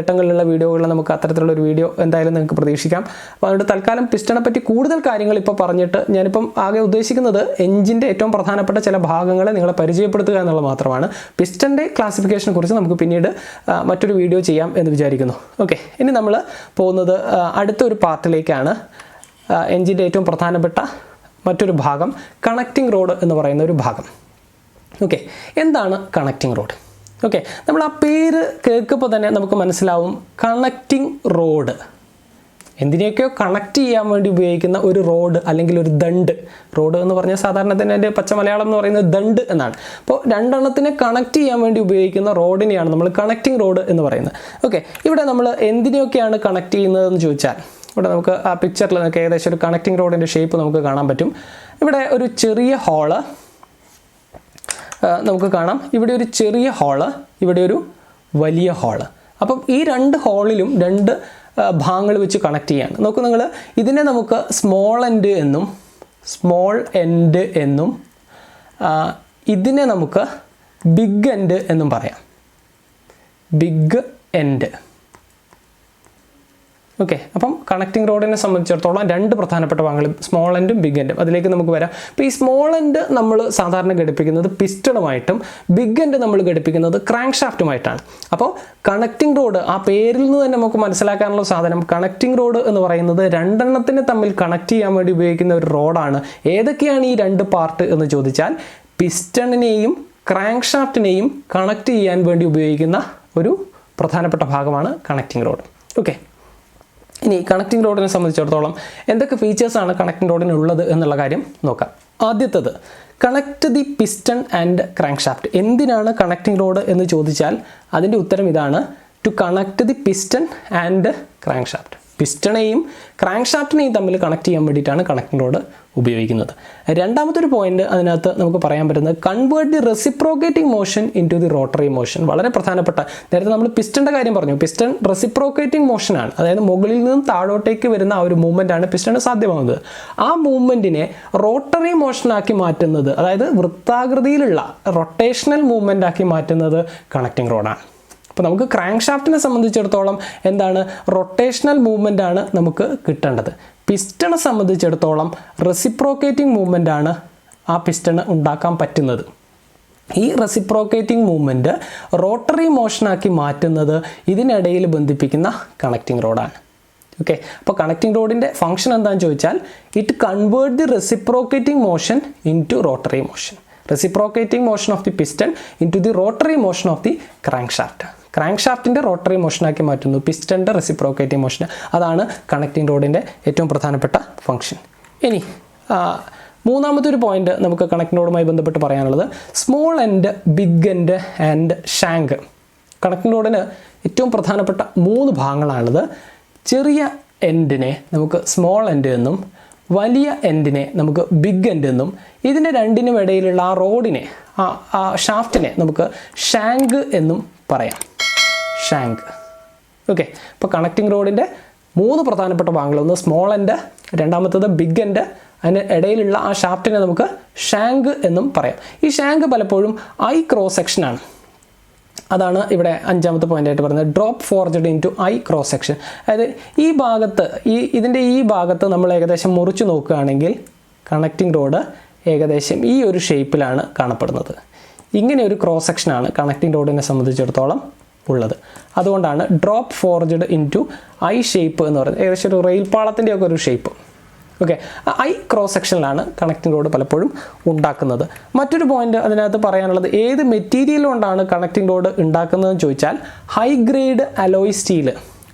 ഘട്ടങ്ങളിലുള്ള വീഡിയോകളിൽ നമുക്ക് അത്തരത്തിലുള്ള ഒരു വീഡിയോ എന്തായാലും നിങ്ങൾക്ക് പ്രതീക്ഷിക്കാം. അപ്പോൾ അതുകൊണ്ട് തൽക്കാലം പിസ്റ്റണെ പറ്റി കൂടുതൽ കാര്യങ്ങൾ ഇപ്പോൾ പറഞ്ഞിട്ട് ഞാനിപ്പം ആകെ ഉദ്ദേശിക്കുന്നത് എഞ്ചിന്റെ ഏറ്റവും പ്രധാനപ്പെട്ട ചില ഭാഗങ്ങളെ നിങ്ങളെ പരിചയപ്പെടുത്തുക എന്നുള്ളത് മാത്രമാണ്. പിസ്റ്റന്റെ ക്ലാസിഫിക്കേഷനെ കുറിച്ച് നമുക്ക് പിന്നീട് മറ്റൊരു വീഡിയോ ചെയ്യാം എന്ന് വിചാരിക്കുന്നു. ഓക്കെ ഇനി നമ്മൾ പോകുന്നത് അടുത്ത ഒരു പാർട്ടിലേക്കാണ്. എൻജിന്റെ ഏറ്റവും പ്രധാനപ്പെട്ട മറ്റൊരു ഭാഗം കണക്റ്റിംഗ് റോഡ് എന്ന് പറയുന്ന ഒരു ഭാഗം. ഓക്കെ എന്താണ് കണക്റ്റിംഗ് റോഡ് ഓക്കെ നമ്മൾ ആ പേര് കേൾക്കുമ്പോൾ തന്നെ നമുക്ക് മനസ്സിലാവും കണക്റ്റിംഗ് റോഡ് എന്തിനെയൊക്കെയോ കണക്ട് ചെയ്യാൻ വേണ്ടി ഉപയോഗിക്കുന്ന ഒരു റോഡ് അല്ലെങ്കിൽ ഒരു ദണ്ട് റോഡ് എന്ന് പറഞ്ഞാൽ സാധാരണ തന്നെ എന്റെ പച്ച മലയാളം എന്ന് പറയുന്നത് ദണ്ട് എന്നാണ്. അപ്പോൾ രണ്ടെണ്ണത്തിനെ കണക്ട് ചെയ്യാൻ വേണ്ടി ഉപയോഗിക്കുന്ന റോഡിനെയാണ് നമ്മൾ കണക്റ്റിംഗ് റോഡ് എന്ന് പറയുന്നത്. ഓക്കെ ഇവിടെ നമ്മൾ എന്തിനെയൊക്കെയാണ് കണക്ട് ചെയ്യുന്നതെന്ന് ചോദിച്ചാൽ ഇവിടെ നമുക്ക് ആ പിക്ചറിൽ നമുക്ക് ഏകദേശം ഒരു കണക്റ്റിംഗ് റോഡിന്റെ ഷേപ്പ് നമുക്ക് കാണാൻ പറ്റും. ഇവിടെ ഒരു ചെറിയ ഹോൾ നമുക്ക് കാണാം. ഇവിടെ ഒരു ചെറിയ ഹോൾ ഇവിടെ ഒരു വലിയ ഹോൾ അപ്പം ഈ രണ്ട് ഹോളിലും രണ്ട് ഭാഗങ്ങൾ വെച്ച് കണക്ട് ചെയ്യാണ്. നോക്കൂ നിങ്ങൾ ഇതിനെ നമുക്ക് സ്മോൾ എൻഡ് എന്നും സ്മോൾ എൻഡ് എന്നും ഇതിനെ നമുക്ക് ബിഗ് എൻഡ് എന്നും പറയാം. ബിഗ് എൻഡ് ഓക്കെ അപ്പം കണക്റ്റിംഗ് റോഡിനെ സംബന്ധിച്ചിടത്തോളം രണ്ട് പ്രധാനപ്പെട്ട ഭാഗങ്ങൾ സ്മോൾ എൻഡും ബിഗ് എൻഡും അതിലേക്ക് നമുക്ക് വരാം. അപ്പോൾ ഈ സ്മോൾ എൻഡ് നമ്മൾ സാധാരണ ഘടിപ്പിക്കുന്നത് പിസ്റ്റണുമായിട്ടും ബിഗ് എൻഡ് നമ്മൾ ഘടിപ്പിക്കുന്നത് ക്രാങ്ക് ഷാഫ്റ്റുമായിട്ടാണ് അപ്പോൾ കണക്റ്റിംഗ് റോഡ് ആ പേരിൽ നിന്ന് തന്നെ നമുക്ക് മനസ്സിലാക്കാനുള്ള സാധനം കണക്റ്റിംഗ് റോഡ് എന്ന് പറയുന്നത് രണ്ടെണ്ണത്തിന് തമ്മിൽ കണക്ട് ചെയ്യാൻ വേണ്ടി ഉപയോഗിക്കുന്ന ഒരു റോഡാണ് ഏതൊക്കെയാണ് ഈ രണ്ട് പാർട്ട് എന്ന് ചോദിച്ചാൽ പിസ്റ്റണിനെയും ക്രാങ്ക് ഷാഫ്റ്റിനെയും കണക്ട് ചെയ്യാൻ വേണ്ടി ഉപയോഗിക്കുന്ന ഒരു പ്രധാനപ്പെട്ട ഭാഗമാണ് കണക്റ്റിംഗ് റോഡ് ഓക്കെ ഇനി കണക്റ്റിംഗ് റോഡിനെ സംബന്ധിച്ചിടത്തോളം എന്തൊക്കെ ഫീച്ചേഴ്സാണ് കണക്റ്റിംഗ് റോഡിന് ഉള്ളത് എന്നുള്ള കാര്യം നോക്കാം. ആദ്യത്തത് connect the piston and crank shaft എന്തിനാണ് കണക്റ്റിംഗ് റോഡ് എന്ന് ചോദിച്ചാൽ അതിന്റെ ഉത്തരം ഇതാണ് to connect the piston and crank shaft പിസ്റ്റണെയും crank ഷാഫ്റ്റിനെയും തമ്മിൽ കണക്ട് ചെയ്യാൻ വേണ്ടിയിട്ടാണ് കണക്റ്റിംഗ് റോഡ് ഉപയോഗിക്കുന്നത്. രണ്ടാമത്തെ ഒരു പോയിന്റ് അതിനകത്ത് നമുക്ക് പറയാൻ പറ്റുന്നത് convert the reciprocating motion into the rotary motion വളരെ പ്രധാനപ്പെട്ട നേരത്തെ നമ്മൾ പിസ്റ്റന്റെ കാര്യം പറഞ്ഞു. പിസ്റ്റൺ റെസിപ്രോക്കേറ്റിംഗ് മോഷനാണ് അതായത് മുകളിൽ നിന്നും താഴോട്ടേക്ക് വരുന്ന ആ ഒരു മൂവ്മെന്റ് ആണ് പിസ്റ്റണ് സാധ്യമാകുന്നത്. ആ മൂവ്മെന്റിനെ റോട്ടറി മോഷനാക്കി മാറ്റുന്നത് അതായത് വൃത്താകൃതിയിലുള്ള റൊട്ടേഷണൽ മൂവ്മെന്റ് ആക്കി മാറ്റുന്നത് കണക്റ്റിംഗ് റോഡാണ് അപ്പോൾ നമുക്ക് ക്രാങ്ക് ഷാഫ്റ്റിനെ സംബന്ധിച്ചിടത്തോളം എന്താണ്? റൊട്ടേഷണൽ മൂവ്മെന്റ് ആണ് നമുക്ക് കിട്ടേണ്ടത്. പിസ്റ്റണെ സംബന്ധിച്ചിടത്തോളം റെസിപ്രോക്കേറ്റിംഗ് മൂവ്മെന്റ് ആണ് ആ പിസ്റ്റണ് ഉണ്ടാക്കാൻ പറ്റുന്നത്. ഈ റെസിപ്രോക്കേറ്റിംഗ് മൂവ്മെന്റ് റോട്ടറി മോഷനാക്കി മാറ്റുന്നത് ഇതിനിടയിൽ ബന്ധിപ്പിക്കുന്ന കണക്റ്റിംഗ് റോഡാണ് ഓക്കെ അപ്പോൾ കണക്റ്റിംഗ് റോഡിന്റെ ഫംഗ്ഷൻ എന്താണെന്ന് ചോദിച്ചാൽ it convert the reciprocating motion into rotary motion reciprocating motion of the piston into the rotary motion of the crankshaft crank ഷാഫ്റ്റിന്റെ റോട്ടറി മോഷനാക്കി മാറ്റുന്നു. പിസ്റ്റന്റെ റെസിപ്രോക്കേറ്റിംഗ് മോഷൻ അതാണ് കണക്റ്റിംഗ് റോഡിന്റെ ഏറ്റവും പ്രധാനപ്പെട്ട ഫംഗ്ഷൻ. ഇനി മൂന്നാമത്തെ ഒരു പോയിന്റ് നമുക്ക് കണക്റ്റിംഗ് റോഡുമായി ബന്ധപ്പെട്ട് പറയാനുള്ളത്. Small end big end and shank. Connecting റോഡിന് ഏറ്റവും പ്രധാനപ്പെട്ട മൂന്ന് ഭാഗങ്ങളാണുള്ളത്. ചെറിയ എൻഡിനെ നമുക്ക് സ്മോൾ എൻഡ് എന്നും വലിയ എൻഡിനെ നമുക്ക് ബിഗ് എൻഡ് എന്നും ഇതിന്റെ രണ്ടിനും ഇടയിലുള്ള ആ റോഡിനെ ആ ഷാഫ്റ്റിനെ നമുക്ക് ഷാങ്ക് എന്നും പറയാം. ഷാങ്ക്. ഓക്കെ ഇപ്പോൾ കണക്റ്റിംഗ് റോഡിന്റെ മൂന്ന് പ്രധാനപ്പെട്ട ഭാഗങ്ങൾ ഒന്ന് സ്മോൾ എൻഡ് രണ്ടാമത്തത് ബിഗ് എൻഡ് അതിന് ഇടയിലുള്ള ആ ഷാഫ്റ്റിനെ നമുക്ക് ഷാങ്ക് എന്നും പറയാം. ഈ ഷാങ്ക് പലപ്പോഴും ഐ ക്രോസ് സെക്ഷനാണ് അതാണ് ഇവിടെ അഞ്ചാമത്തെ പോയിന്റ് ആയിട്ട് പറയുന്നത്. Drop forged into I cross section അതായത് ഈ ഭാഗത്ത് ഈ ഇതിന്റെ ഈ ഭാഗത്ത് നമ്മൾ ഏകദേശം മുറിച്ച് നോക്കുകയാണെങ്കിൽ കണക്റ്റിംഗ് റോഡ് ഏകദേശം ഈ ഒരു ഷേപ്പിലാണ് കാണപ്പെടുന്നത്. ഇങ്ങനെ ഒരു ക്രോസ് സെക്ഷനാണ് കണക്റ്റിംഗ് റോഡിനെ സംബന്ധിച്ചിടത്തോളം ഉള്ളത്. അതുകൊണ്ടാണ് drop forged into I shape എന്ന് പറയുന്നത്. ഏകദേശം ഒരു റെയിൽ പാളത്തിന്റെയൊക്കെ ഒരു ഷേപ്പ് ഓക്കെ ഐ ക്രോസ് സെക്ഷനിലാണ് കണക്റ്റിംഗ് റോഡ് പലപ്പോഴും ഉണ്ടാക്കുന്നത്. മറ്റൊരു പോയിന്റ് അതിനകത്ത് പറയാനുള്ളത് ഏത് മെറ്റീരിയൽ കൊണ്ടാണ് കണക്റ്റിംഗ് റോഡ് ഉണ്ടാക്കുന്നതെന്ന് ചോദിച്ചാൽ ഹൈ ഗ്രേഡ് അലോയ് സ്റ്റീൽ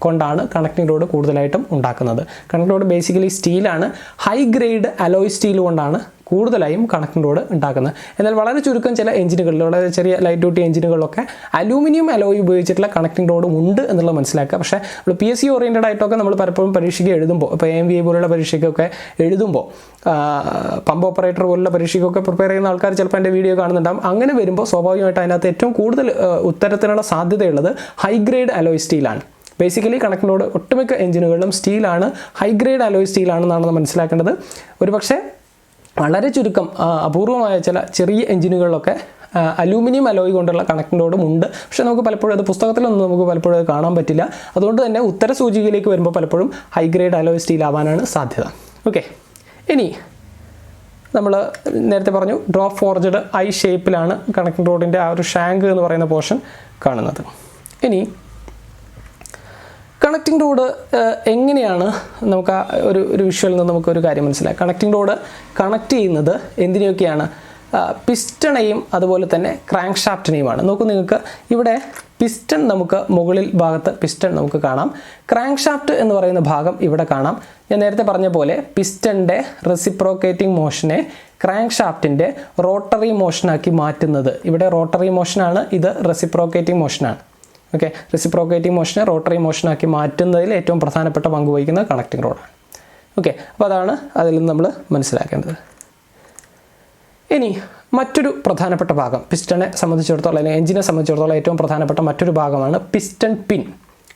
കൊണ്ടാണ് കണക്റ്റിംഗ് റോഡ് കൂടുതലായിട്ടും ഉണ്ടാക്കുന്നത്. കണക്റ്റിംഗ് റോഡ് ബേസിക്കലി സ്റ്റീലാണ് ഹൈ ഗ്രേഡ് അലോയ് സ്റ്റീൽ കൊണ്ടാണ് കൂടുതലായും കണക്റ്റിംഗ് റോഡ് ഉണ്ടാക്കുന്നത്. എന്നാൽ വളരെ ചുരുക്കം ചില എഞ്ചിനുകളിൽ വളരെ ചെറിയ ലൈറ്റ് ഡ്യൂട്ടി എഞ്ചിനുകളിലൊക്കെ അലൂമിനിയം അലോയ് ഉപയോഗിച്ചിട്ടുള്ള കണക്റ്റിംഗ് റോഡും ഉണ്ട് എന്നുള്ളത് മനസ്സിലാക്കുക. പക്ഷേ നമ്മൾ പി എസ് സി ഓറിയന്റഡ് ആയിട്ടൊക്കെ നമ്മൾ പലപ്പോഴും പരീക്ഷയ്ക്ക് എഴുതുമ്പോൾ ഇപ്പോൾ എം വി എ പോലുള്ള പരീക്ഷയ്ക്കൊക്കെ എഴുതുമ്പോൾ പമ്പ് ഓപ്പറേറ്റർ പോലുള്ള പരീക്ഷയ്ക്കൊക്കെ പ്രിപ്പയർ ചെയ്യുന്ന ആൾക്കാർ ചിലപ്പോൾ എന്റെ വീഡിയോ കാണുന്നുണ്ടാകും അങ്ങനെ വരുമ്പോൾ സ്വാഭാവികമായിട്ട് അതിനകത്ത് ഏറ്റവും കൂടുതൽ ഉത്തരത്തിനുള്ള സാധ്യതയുള്ളത് ഹൈ ഗ്രേഡ് അലോയ് സ്റ്റീലാണ് ബേസിക്കലി കണക്ടിനോട് ഒട്ടുമിക്ക എഞ്ചിനുകളിലും സ്റ്റീലാണ് ഹൈ ഗ്രേഡ് അലോയ് സ്റ്റീലാണെന്നാണ് മനസ്സിലാക്കേണ്ടത്. ഒരു പക്ഷേ വളരെ ചുരുക്കം അപൂർവമായ ചില ചെറിയ എഞ്ചിനുകളിലൊക്കെ അലൂമിനിയം അലോയ് കൊണ്ടുള്ള കണക്റ്റിംഗ് റോഡും ഉണ്ട്. പക്ഷേ നമുക്ക് പലപ്പോഴും അത് പുസ്തകത്തിലൊന്നും നമുക്ക് പലപ്പോഴും അത് കാണാൻ പറ്റില്ല. അതുകൊണ്ട് തന്നെ ഉത്തര സൂചികയിലേക്ക് വരുമ്പോൾ പലപ്പോഴും ഹൈ ഗ്രേഡ് അലോയ് സ്റ്റീൽ ആവാനാണ് സാധ്യത. ഓക്കെ ഇനി നമ്മൾ നേരത്തെ പറഞ്ഞു ഡ്രോപ്പ് ഫോർജഡ് ഐ ഷേപ്പിലാണ് കണക്റ്റിംഗ് റോഡിന്റെ ആ ഒരു ഷാങ്ക് എന്ന് പറയുന്ന പോർഷൻ കാണുന്നത്. ഇനി കണക്റ്റിംഗ് റോഡ് എങ്ങനെയാണ് നമുക്ക് ആ ഒരു ഒരു വിഷ്വലിൽ നിന്ന് നമുക്കൊരു കാര്യം മനസ്സിലാക്കാം? കണക്റ്റിംഗ് റോഡ് കണക്ട് ചെയ്യുന്നത് എന്തിനെയൊക്കെയാണ്? പിസ്റ്റണയും അതുപോലെ തന്നെ ക്രാങ്ക് ഷാഫ്റ്റിനെയുമാണ് നോക്കൂ നിങ്ങൾക്ക് ഇവിടെ പിസ്റ്റൺ നമുക്ക് മുകളിൽ ഭാഗത്ത് പിസ്റ്റൺ നമുക്ക് കാണാം. ക്രാങ്ക് ഷാഫ്റ്റ് എന്ന് പറയുന്ന ഭാഗം ഇവിടെ കാണാം. ഞാൻ നേരത്തെ പറഞ്ഞ പോലെ പിസ്റ്റന്റെ റെസിപ്രോക്കേറ്റിംഗ് മോഷനെ ക്രാങ്ക് ഷാഫ്റ്റിന്റെ റോട്ടറി മോഷനാക്കി മാറ്റുന്നത്. ഇവിടെ റോട്ടറി മോഷനാണ് ഇത് റെസിപ്രോക്കേറ്റിംഗ് മോഷനാണ് ഓക്കെ റെസിപ്രോക്കേറ്റിംഗ് മോഷനെ റോട്ടറി മോഷനാക്കി മാറ്റുന്നതിൽ ഏറ്റവും പ്രധാനപ്പെട്ട പങ്ക് വഹിക്കുന്നത് കണക്റ്റിംഗ് റോഡാണ് ഓക്കെ അപ്പോൾ അതാണ് അതിൽ നിന്ന് നമ്മൾ മനസ്സിലാക്കേണ്ടത്. ഇനി മറ്റൊരു പ്രധാനപ്പെട്ട ഭാഗം പിസ്റ്റനെ സംബന്ധിച്ചിടത്തോളം അല്ലെങ്കിൽ എഞ്ചിനെ സംബന്ധിച്ചിടത്തോളം ഏറ്റവും പ്രധാനപ്പെട്ട മറ്റൊരു ഭാഗമാണ് പിസ്റ്റൺ പിൻ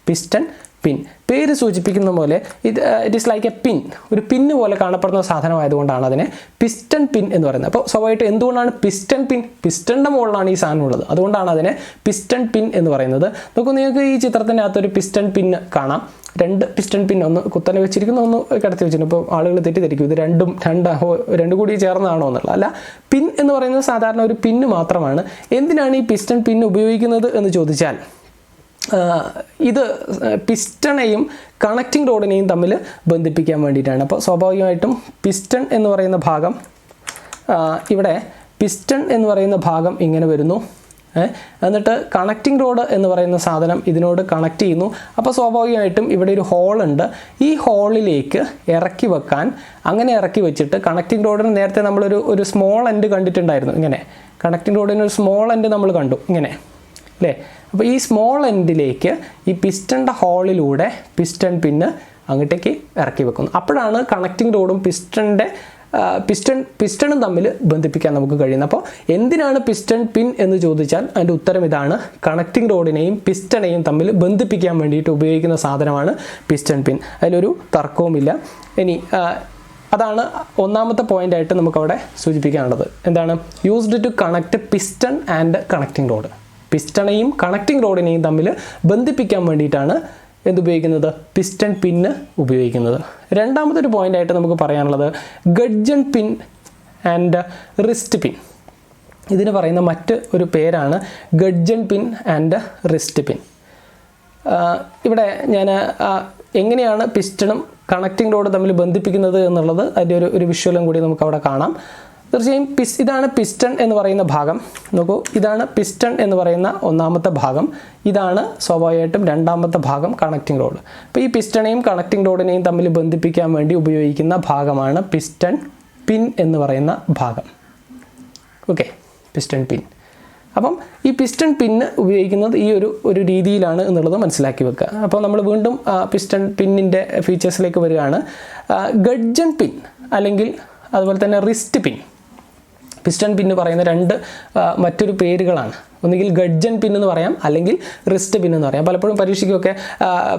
പിസ്റ്റൺ പിൻ. പേര് സൂചിപ്പിക്കുന്ന പോലെ ഇത് it is like a pin ഒരു പിൻ പോലെ കാണപ്പെടുന്ന സാധനമായതുകൊണ്ടാണ് അതിനെ പിസ്റ്റൺ പിൻ എന്ന് പറയുന്നത്. അപ്പോൾ സ്വാഭാവികമായിട്ട് എന്തുകൊണ്ടാണ് പിസ്റ്റൺ പിൻ പിസ്റ്റണിന്റെ മുകളിലാണ് ഈ സാധനം ഉള്ളത്. അതുകൊണ്ടാണ് അതിനെ പിസ്റ്റൺ പിൻ എന്ന് പറയുന്നത്. നോക്കൂ നിങ്ങൾക്ക് ഈ ചിത്രത്തിന്റെ അകത്തൊരു പിസ്റ്റൺ പിൻ കാണാം. രണ്ട് പിസ്റ്റൺ പിൻ ഒന്ന് കുത്തനെ വെച്ചിരിക്കുന്നു ഒന്ന് കിടത്തി വെച്ചിരുന്നു ഇപ്പോൾ ആളുകൾ തെറ്റിദ്ധരിക്കും. ഇത് രണ്ടും രണ്ട് രണ്ടും കൂടി ചേർന്നതാണോ എന്നുള്ളത്. അല്ല പിൻ എന്ന് പറയുന്നത് സാധാരണ ഒരു പിന്ന് മാത്രമാണ്. എന്തിനാണ് ഈ പിസ്റ്റൺ പിൻ ഉപയോഗിക്കുന്നത് എന്ന് ചോദിച്ചാൽ ഇത് പിസ്റ്റണേയും കണക്റ്റിംഗ് റോഡിനെയും തമ്മിൽ ബന്ധിപ്പിക്കാൻ വേണ്ടിയിട്ടാണ്. അപ്പോൾ സ്വാഭാവികമായിട്ടും പിസ്റ്റൺ എന്ന് പറയുന്ന ഭാഗം ഇവിടെ പിസ്റ്റൺ എന്ന് പറയുന്ന ഭാഗം ഇങ്ങനെ വരുന്നു. എന്നിട്ട് കണക്റ്റിംഗ് റോഡ് എന്ന് പറയുന്ന സാധനം ഇതിനോട് കണക്ട് ചെയ്യുന്നു. അപ്പോൾ സ്വാഭാവികമായിട്ടും ഇവിടെ ഒരു ഹോളുണ്ട് ഈ ഹോളിലേക്ക് ഇറക്കി വെക്കാൻ അങ്ങനെ ഇറക്കി വെച്ചിട്ട് കണക്റ്റിംഗ് റോഡിന് നേരത്തെ നമ്മളൊരു ഒരു സ്മോൾ എൻഡ് കണ്ടിട്ടുണ്ടായിരുന്നു. ഇങ്ങനെ. കണക്റ്റിംഗ് റോഡിന് ഒരു സ്മോൾ എൻഡ് നമ്മൾ കണ്ടു. ഇങ്ങനെ. അല്ലേ? അപ്പോൾ ഈ സ്മോൾ എൻഡിലേക്ക് ഈ പിസ്റ്റന്റെ ഹോളിലൂടെ പിസ്റ്റൺ പിന്ന് അങ്ങോട്ടേക്ക് ഇറക്കി വെക്കുന്നു. അപ്പോഴാണ് കണക്റ്റിംഗ് റോഡും പിസ്റ്റന്റെ പിസ്റ്റൺ പിസ്റ്റണും തമ്മിൽ ബന്ധിപ്പിക്കാൻ നമുക്ക് കഴിയുന്നത്. അപ്പോൾ എന്തിനാണ് പിസ്റ്റൺ പിൻ എന്ന് ചോദിച്ചാൽ അതിന്റെ ഉത്തരം ഇതാണ്. കണക്റ്റിംഗ് റോഡിനെയും പിസ്റ്റണെയും തമ്മിൽ ബന്ധിപ്പിക്കാൻ വേണ്ടിയിട്ട് ഉപയോഗിക്കുന്ന സാധനമാണ് പിസ്റ്റൺ പിൻ അതിലൊരു തർക്കവുമില്ല. ഇനി അതാണ് ഒന്നാമത്തെ പോയിന്റായിട്ട് നമുക്കവിടെ സൂചിപ്പിക്കാനുള്ളത്. എന്താണ്? Used to connect piston and connecting rod പിസ്റ്റണെയും connecting റോഡിനെയും തമ്മിൽ ബന്ധിപ്പിക്കാൻ വേണ്ടിയിട്ടാണ് എന്തുപയോഗിക്കുന്നത്? പിസ്റ്റൺ പിന്ന് ഉപയോഗിക്കുന്നത്. രണ്ടാമതൊരു പോയിന്റ് ആയിട്ട് നമുക്ക് പറയാനുള്ളത് ഗഡ്ജൺ പിൻ ആൻഡ് റിസ്റ്റ് പിൻ. ഇതിന് പറയുന്ന മറ്റ് ഒരു പേരാണ് ഗഡ്ജൺ പിൻ ആൻഡ് റിസ്റ്റ് പിൻ. ഇവിടെ ഞാൻ എങ്ങനെയാണ് പിസ്റ്റണും കണക്റ്റിംഗ് റോഡ് തമ്മിൽ ബന്ധിപ്പിക്കുന്നത് എന്നുള്ളത് അതിന്റെ ഒരു ഒരു വിഷ്വലും കൂടി നമുക്ക് അവിടെ കാണാം. തീർച്ചയായും പിസ് ഇതാണ് പിസ്റ്റൺ എന്ന് പറയുന്ന ഭാഗം. നോക്കൂ ഇതാണ് പിസ്റ്റൺ എന്ന് പറയുന്ന ഒന്നാമത്തെ ഭാഗം. ഇതാണ് സ്വാഭാവികമായിട്ടും രണ്ടാമത്തെ ഭാഗം കണക്റ്റിംഗ് റോഡ് അപ്പോൾ ഈ പിസ്റ്റണെയും കണക്റ്റിംഗ് റോഡിനെയും തമ്മിൽ ബന്ധിപ്പിക്കാൻ വേണ്ടി ഉപയോഗിക്കുന്ന ഭാഗമാണ് പിസ്റ്റൺ പിൻ എന്ന് പറയുന്ന ഭാഗം. Okay piston pin. അപ്പം ഈ പിസ്റ്റൺ പിന്ന് ഉപയോഗിക്കുന്നത് ഈ ഒരു ഒരു രീതിയിലാണ് എന്നുള്ളത് മനസ്സിലാക്കി വെക്കുക. അപ്പോൾ നമ്മൾ വീണ്ടും പിസ്റ്റൺ പിന്നിന്റെ ഫീച്ചേഴ്സിലേക്ക് വരികയാണ്. ഗഡ്ജൻ പിൻ അല്ലെങ്കിൽ അതുപോലെ തന്നെ റിസ്റ്റ് പിൻ. പിസ്റ്റൺ പിന്ന് പറയുന്ന രണ്ട് മറ്റൊരു പേരുകളാണ്. ഒന്നുകിൽ ഗഡ്ജൻ പിൻ എന്ന് പറയാം അല്ലെങ്കിൽ റിസ്റ്റ് പിൻ എന്ന് പറയാം. പലപ്പോഴും പരീക്ഷയ്ക്കൊക്കെ